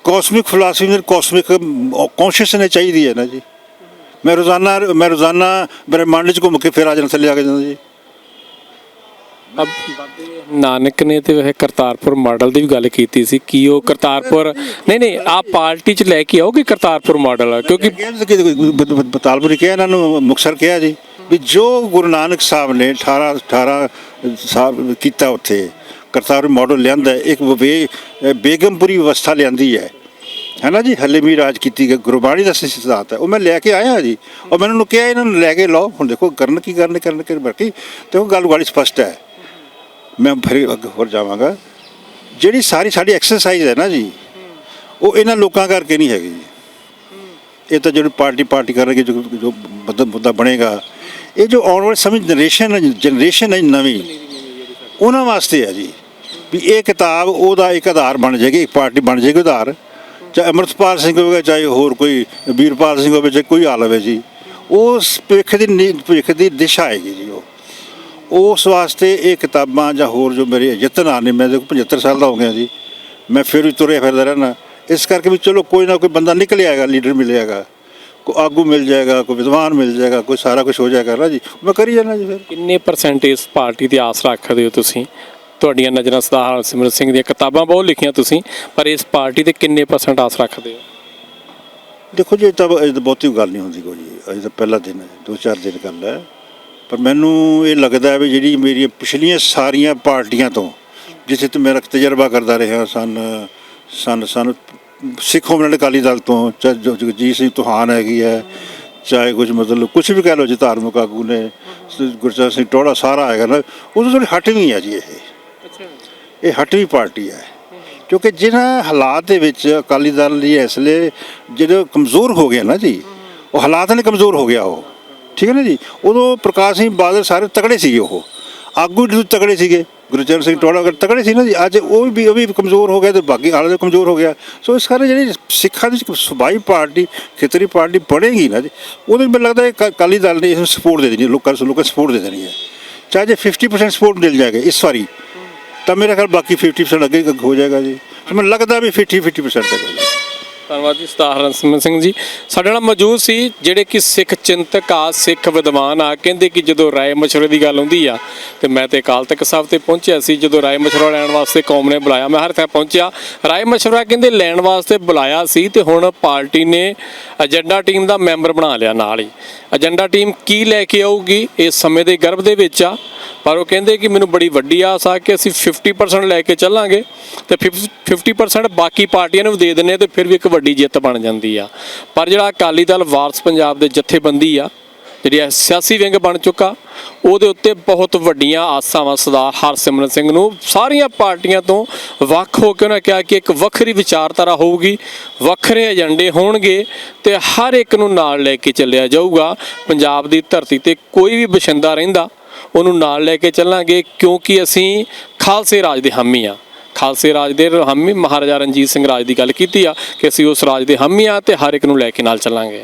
ਕਾਸਮਿਕ ਫਿਲਾਸਫੀ ਨਾਲ ਕਾਸਮਿਕ ਕੌਨਸ਼ੀਅਸਨੈਸ ਚਾਹੀਦੀ ਹੈ ਨਾ ਜੀ। ਮੈਂ ਰੋਜ਼ਾਨਾ ਮੈਂ ਰੋਜ਼ਾਨਾ ਬ੍ਰਹਿਮੰਡ 'ਚ ਘੁੰਮ ਕੇ ਫਿਰ ਆ ਜਾਣਾ, ਥੱਲੇ ਆ ਕੇ ਜਾਂਦਾ ਜੀ। ਨਾਨਕ ਨੇ ਤੇ ਵੈਸੇ ਕਰਤਾਰਪੁਰ ਮਾਡਲ ਦੀ ਵੀ ਗੱਲ ਕੀਤੀ ਸੀ ਕਿ ਉਹ ਕਰਤਾਰਪੁਰ, ਨਹੀਂ ਨਹੀਂ ਆ ਪਾਰਟੀ ਚ ਲੈ ਕੇ ਆਓਗੇ ਕਰਤਾਰਪੁਰ ਮਾਡਲ? ਕਿਉਂਕਿ ਬਤਾਲਪੁਰੀ ਕਿਹਾ, ਇਹਨਾਂ ਨੂੰ ਮੁਕਸਰ ਕਿਹਾ ਜੀ, ਵੀ ਜੋ ਗੁਰੂ ਨਾਨਕ ਸਾਹਿਬ ਨੇ 18 18 ਸਾਹਿਬ ਕੀਤਾ ਉੱਥੇ, ਕਰਤਾਰਪੁਰ ਮਾਡਲ ਲਿਆਂਦਾ, ਇੱਕ ਬੇਗਮਪੁਰੀ ਵਿਵਸਥਾ ਲਿਆਂਦੀ ਹੈ। ਹੈ ਨਾ ਜੀ? ਹਲੇ ਵੀ ਰਾਜ ਕੀਤੀ ਗਈ ਗੁਰਬਾਣੀ ਦਾ ਸਿਧਾਂਤ ਹੈ। ਉਹ ਮੈਂ ਲੈ ਕੇ ਆਇਆ ਜੀ। ਔਰ ਮੈਨੂੰ ਕਿਹਾ, ਇਹਨਾਂ ਨੂੰ ਲੈ ਕੇ ਲਓ। ਹੁਣ ਦੇਖੋ, ਕਰਨ ਕੀ ਕਰਨ ਕਰਨ ਕਿ ਬਾਕੀ ਤੇ ਉਹ ਗੱਲ ਵਾਲੀ ਸਪਸ਼ਟ ਹੈ। ਮੈਂ ਫਿਰ ਅੱਗੇ ਹੋਰ ਜਾਵਾਂਗਾ। ਜਿਹੜੀ ਸਾਰੀ ਸਾਡੀ ਐਕਸਰਸਾਈਜ਼ ਹੈ ਨਾ ਜੀ, ਉਹ ਇਹਨਾਂ ਲੋਕਾਂ ਕਰਕੇ ਨਹੀਂ ਹੈਗੀ ਜੀ। ਇਹ ਤਾਂ ਜਿਹੜੀ ਪਾਰਟੀ ਪਾਰਟੀ ਕਰਨਗੇ ਜੋ ਜੋ ਮੁੱਦਾ ਬਣੇਗਾ, ਇਹ ਜੋ ਆਉਣ ਵਾਲੀ ਸਮੇਂ ਜਨਰੇਸ਼ਨ ਹੈ ਜਨਰੇਸ਼ਨ ਹੈ ਨਵੀਂ, ਉਹਨਾਂ ਵਾਸਤੇ ਹੈ ਜੀ। ਵੀ ਇਹ ਕਿਤਾਬ, ਉਹਦਾ ਇੱਕ ਆਧਾਰ ਬਣ ਜਾਏਗੀ, ਇੱਕ ਪਾਰਟੀ ਬਣ ਜਾਏਗੀ ਆਧਾਰ। ਚਾਹੇ ਅਮਰਤਪਾਲ ਸਿੰਘ ਹੋਵੇ, ਚਾਹੇ ਹੋਰ ਕੋਈ ਵੀਰਪਾਲ ਸਿੰਘ ਹੋਵੇ, ਚਾਹੇ ਕੋਈ ਆਲਵੇ ਜੀ, ਉਸ ਭਵਿੱਖ ਦੀ ਨੀ- ਭਵਿੱਖ ਦੀ ਦਿਸ਼ਾ ਹੈਗੀ ਜੀ ਉਹ। ਉਸ ਵਾਸਤੇ ਇਹ ਕਿਤਾਬਾਂ ਜਾਂ ਹੋਰ ਜੋ ਮੇਰੇ ਯਤਨ ਆ ਨੇ ਮੈਂ ਦੇਖੋ 75 ਸਾਲ ਦਾ ਹੋ ਗਿਆ ਜੀ। ਮੈਂ ਫਿਰ ਵੀ ਤੁਰਿਆ ਫਿਰਦਾ ਰਹਿਣਾ ਇਸ ਕਰਕੇ ਵੀ ਚਲੋ ਕੋਈ ਨਾ ਕੋਈ ਬੰਦਾ ਨਿਕਲ ਆਏਗਾ ਲੀਡਰ ਮਿਲੇਗਾ ਕੋਈ ਆਗੂ ਮਿਲ ਜਾਏਗਾ ਕੋਈ ਵਿਦਵਾਨ ਮਿਲ ਜਾਏਗਾ ਕੋਈ ਸਾਰਾ ਕੁਝ ਹੋ ਜਾਏਗਾ ਨਾ ਜੀ। ਮੈਂ ਕਰੀ ਜਾਣਾ ਜੀ ਫਿਰ। ਕਿੰਨੇ ਪਰਸੈਂਟ ਇਸ ਪਾਰਟੀ ਦੀ ਆਸ ਰੱਖਦੇ ਹੋ ਤੁਸੀਂ? ਤੁਹਾਡੀਆਂ ਨਜ਼ਰਾਂ ਸਰਦਾਰ ਸਿਮਰਨ ਸਿੰਘ ਦੀਆਂ ਕਿਤਾਬਾਂ ਬਹੁਤ ਲਿਖੀਆਂ ਤੁਸੀਂ ਪਰ ਇਸ ਪਾਰਟੀ ਤੇ ਕਿੰਨੇ ਪਰਸੈਂਟ ਆਸ ਰੱਖਦੇ ਹੋ? ਦੇਖੋ ਜੀ ਇਹ ਤਾਂ ਇਹ ਤਾਂ ਬਹੁਤੀ ਗੱਲ ਨਹੀਂ ਹੁੰਦੀ ਕੋਈ ਅਜੇ ਤਾਂ ਪਹਿਲਾ ਦਿਨ ਹੈ ਦੋ ਚਾਰ ਦਿਨ ਗੱਲ ਹੈ। ਪਰ ਮੈਨੂੰ ਇਹ ਲੱਗਦਾ ਹੈ ਵੀ ਜਿਹੜੀ ਮੇਰੀਆਂ ਪਿਛਲੀਆਂ ਸਾਰੀਆਂ ਪਾਰਟੀਆਂ ਤੋਂ, ਜਿੱਥੇ ਤੇ ਮੇਰਾ ਤਜਰਬਾ ਕਰਦਾ ਰਿਹਾ ਸਨ ਸਨ ਸਨ, ਸਿੱਖ ਹੋਮਲੈਂਡ ਅਕਾਲੀ ਦਲ ਤੋਂ, ਚਾਹੇ ਜੋ ਜਗਜੀਤ ਸਿੰਘ ਤੁਹਾਨ ਹੈਗੀ ਹੈ, ਚਾਹੇ ਕੁਝ ਮਤਲਬ ਕੁਝ ਵੀ ਕਹਿ ਲਓ ਜੀ ਧਾਰਮਿਕ ਆਗੂ ਨੇ, ਗੁਰਚਰਨ ਸਿੰਘ ਟੋੜਾ ਸਾਰਾ ਹੈਗਾ ਨਾ, ਉਦੋਂ ਥੋੜੀ ਹਟਵੀਂ ਹੈ ਜੀ ਇਹ। ਇਹ ਹਟਵੀਂ ਪਾਰਟੀ ਹੈ। ਕਿਉਂਕਿ ਜਿਹਨਾਂ ਹਾਲਾਤ ਦੇ ਵਿੱਚ ਅਕਾਲੀ ਦਲ ਲਈ ਇਸ ਲਈ ਜਦੋਂ ਕਮਜ਼ੋਰ ਹੋ ਗਿਆ ਨਾ ਜੀ, ਉਹ ਹਾਲਾਤ ਨੇ ਕਮਜ਼ੋਰ ਹੋ ਗਿਆ ਉਹ। ਠੀਕ ਹੈ ਨਾ ਜੀ? ਉਦੋਂ ਪ੍ਰਕਾਸ਼ ਸਿੰਘ ਬਾਦਲ ਸਾਰੇ ਤਕੜੇ ਸੀਗੇ ਉਹ। ਆਗੂ ਵੀ ਤਕੜੇ ਸੀਗੇ ਗੁਰਚਰਨ ਸਿੰਘ ਟੋੜਾ ਅਗਰ ਤਕੜੇ ਸੀ ਨਾ ਜੀ ਅੱਜ ਉਹ ਵੀ ਉਹ ਵੀ ਕਮਜ਼ੋਰ ਹੋ ਗਿਆ ਤੇ ਬਾਕੀ ਆਲੇ ਤੋਂ ਕਮਜ਼ੋਰ ਹੋ ਗਿਆ। ਸੋ ਇਸ ਕਰਕੇ ਜਿਹੜੀ ਸਿੱਖਾਂ ਦੀ ਸੁਬਾਈ ਪਾਰਟੀ ਖੇਤਰੀ ਪਾਰਟੀ ਬਣੇਗੀ ਨਾ ਜੀ ਉਹਦੇ ਮੈਨੂੰ ਲੱਗਦਾ ਹੈ ਕ- ਅਕਾਲੀ ਦਲ ਨੇ ਇਸ ਨੂੰ ਸਪੋਰਟ ਦੇ ਦੇਣੀ ਹੈ, ਲੋਕਾਂ ਨੂੰ ਲੋਕਾਂ ਸਪੋਰਟ ਦੇ ਦੇਣੀ ਹੈ। ਚਾਹੇ ਜੇ 50% ਸਪੋਰਟ ਮਿਲ ਜਾਏਗਾ ਇਸ ਵਾਰੀ ਤਾਂ ਮੇਰੇ ਖਿਆਲ ਬਾਕੀ 50% ਅੱਗੇ ਹੋ ਜਾਏਗਾ ਜੀ। ਮੈਨੂੰ ਲੱਗਦਾ ਵੀ 50 50% ਤੱਕ ਹੋ ਧੰਨਵਾਦ ਜੀ, ਸਰਦਾਰ ਸਿਮਰਨ ਸਿੰਘ ਜੀ। ਸਾਡੇ ਨਾਲ ਮੌਜੂਦ ਸੀ ਜਿਹੜੇ ਕਿ ਸਿੱਖ ਚਿੰਤਕ ਆ, ਸਿੱਖ ਵਿਦਵਾਨ ਆ। ਕਹਿੰਦੇ ਕਿ ਜਦੋਂ ਰਾਏ ਮਸ਼ਵਰੇ ਦੀ ਗੱਲ ਆਉਂਦੀ ਆ, ਤੇ ਮੈਂ ਤੇ ਅਕਾਲ ਤਖਤ ਸਾਹਿਬ ਤੇ ਪਹੁੰਚਿਆ ਸੀ, ਜਦੋਂ ਰਾਏ ਮਸ਼ਵਰਾ ਲੈਣ ਵਾਸਤੇ ਕੌਮ ਨੇ ਬੁਲਾਇਆ, ਮੈਂ ਹਰ ਥਾਂ ਪਹੁੰਚਿਆ। ਰਾਏ ਮਸ਼ਵਰਾ ਕਹਿੰਦੇ ਲੈਣ ਵਾਸਤੇ ਬੁਲਾਇਆ ਸੀ ਤੇ ਹੁਣ ਪਾਰਟੀ ਨੇ ਏਜੰਡਾ ਟੀਮ ਦਾ ਮੈਂਬਰ ਬਣਾ ਲਿਆ ਨਾਲ ਹੀ। ਏਜੰਡਾ ਟੀਮ ਕੀ ਲੈ ਕੇ ਆਊਗੀ ਇਸ ਸਮੇਂ ਦੇ ਗਰਭ ਦੇ ਵਿੱਚ ਆ। ਪਰ ਉਹ ਕਹਿੰਦੇ ਕਿ ਮੈਨੂੰ ਬੜੀ ਵੱਡੀ ਆਸ ਆ ਕਿ ਅਸੀਂ 50% ਲੈ ਕੇ ਚੱਲਾਂਗੇ, ਤੇ 50% ਬਾਕੀ ਪਾਰਟੀਆਂ ਨੂੰ ਵੀ ਦੇ ਦਿੰਨੇ ਤੇ ਫਿਰ ਵੀ ਇੱਕ ਵੱਡੀ ਜਿੱਤ ਬਣ ਜਾਂਦੀ ਆ। ਪਰ ਜਿਹੜਾ ਅਕਾਲੀ ਦਲ ਵਾਰਸ ਪੰਜਾਬ ਦੇ ਜਥੇਬੰਦੀ ਆ, ਜਿਹੜੀ ਇਹ ਸਿਆਸੀ ਵਿੰਗ ਬਣ ਚੁੱਕਾ, ਉਹਦੇ ਉੱਤੇ ਬਹੁਤ ਵੱਡੀਆਂ ਆਸਾਂ ਵਾ ਸਰਦਾਰ ਹਰਸਿਮਰਨ ਸਿੰਘ ਨੂੰ ਸਾਰੀਆਂ ਪਾਰਟੀਆਂ ਤੋਂ ਵੱਖ ਹੋ ਕੇ ਉਹਨਾਂ ਕਿਹਾ ਕਿ ਇੱਕ ਵੱਖਰੀ ਵਿਚਾਰਧਾਰਾ ਹੋਊਗੀ, ਵੱਖਰੇ ਏਜੰਡੇ ਹੋਣਗੇ ਤੇ ਹਰ ਇੱਕ ਨੂੰ ਨਾਲ ਲੈ ਕੇ ਚੱਲਿਆ ਜਾਊਗਾ। ਪੰਜਾਬ ਦੀ ਧਰਤੀ ਤੇ ਕੋਈ ਵੀ ਬਸ਼ਿੰਦਾ ਰਹਿੰਦਾ, ਉਹਨੂੰ ਨਾਲ ਲੈ ਕੇ ਚੱਲਾਂਗੇ ਕਿਉਂਕਿ ਅਸੀਂ ਖਾਲਸੇ ਰਾਜ ਦੇ ਹਾਮੀ ਆ। ਖਾਲਸੇ ਰਾਜ ਦੇ ਹਾਮੀ ਮਹਾਰਾਜਾ ਰਣਜੀਤ ਸਿੰਘ ਰਾਜ ਦੀ ਗੱਲ ਕੀਤੀ ਆ ਕਿ ਅਸੀਂ ਉਸ ਰਾਜ ਦੇ ਹਾਮੀ ਆ ਤੇ ਹਰ ਇੱਕ ਨੂੰ ਲੈ ਕੇ ਨਾਲ ਚੱਲਾਂਗੇ।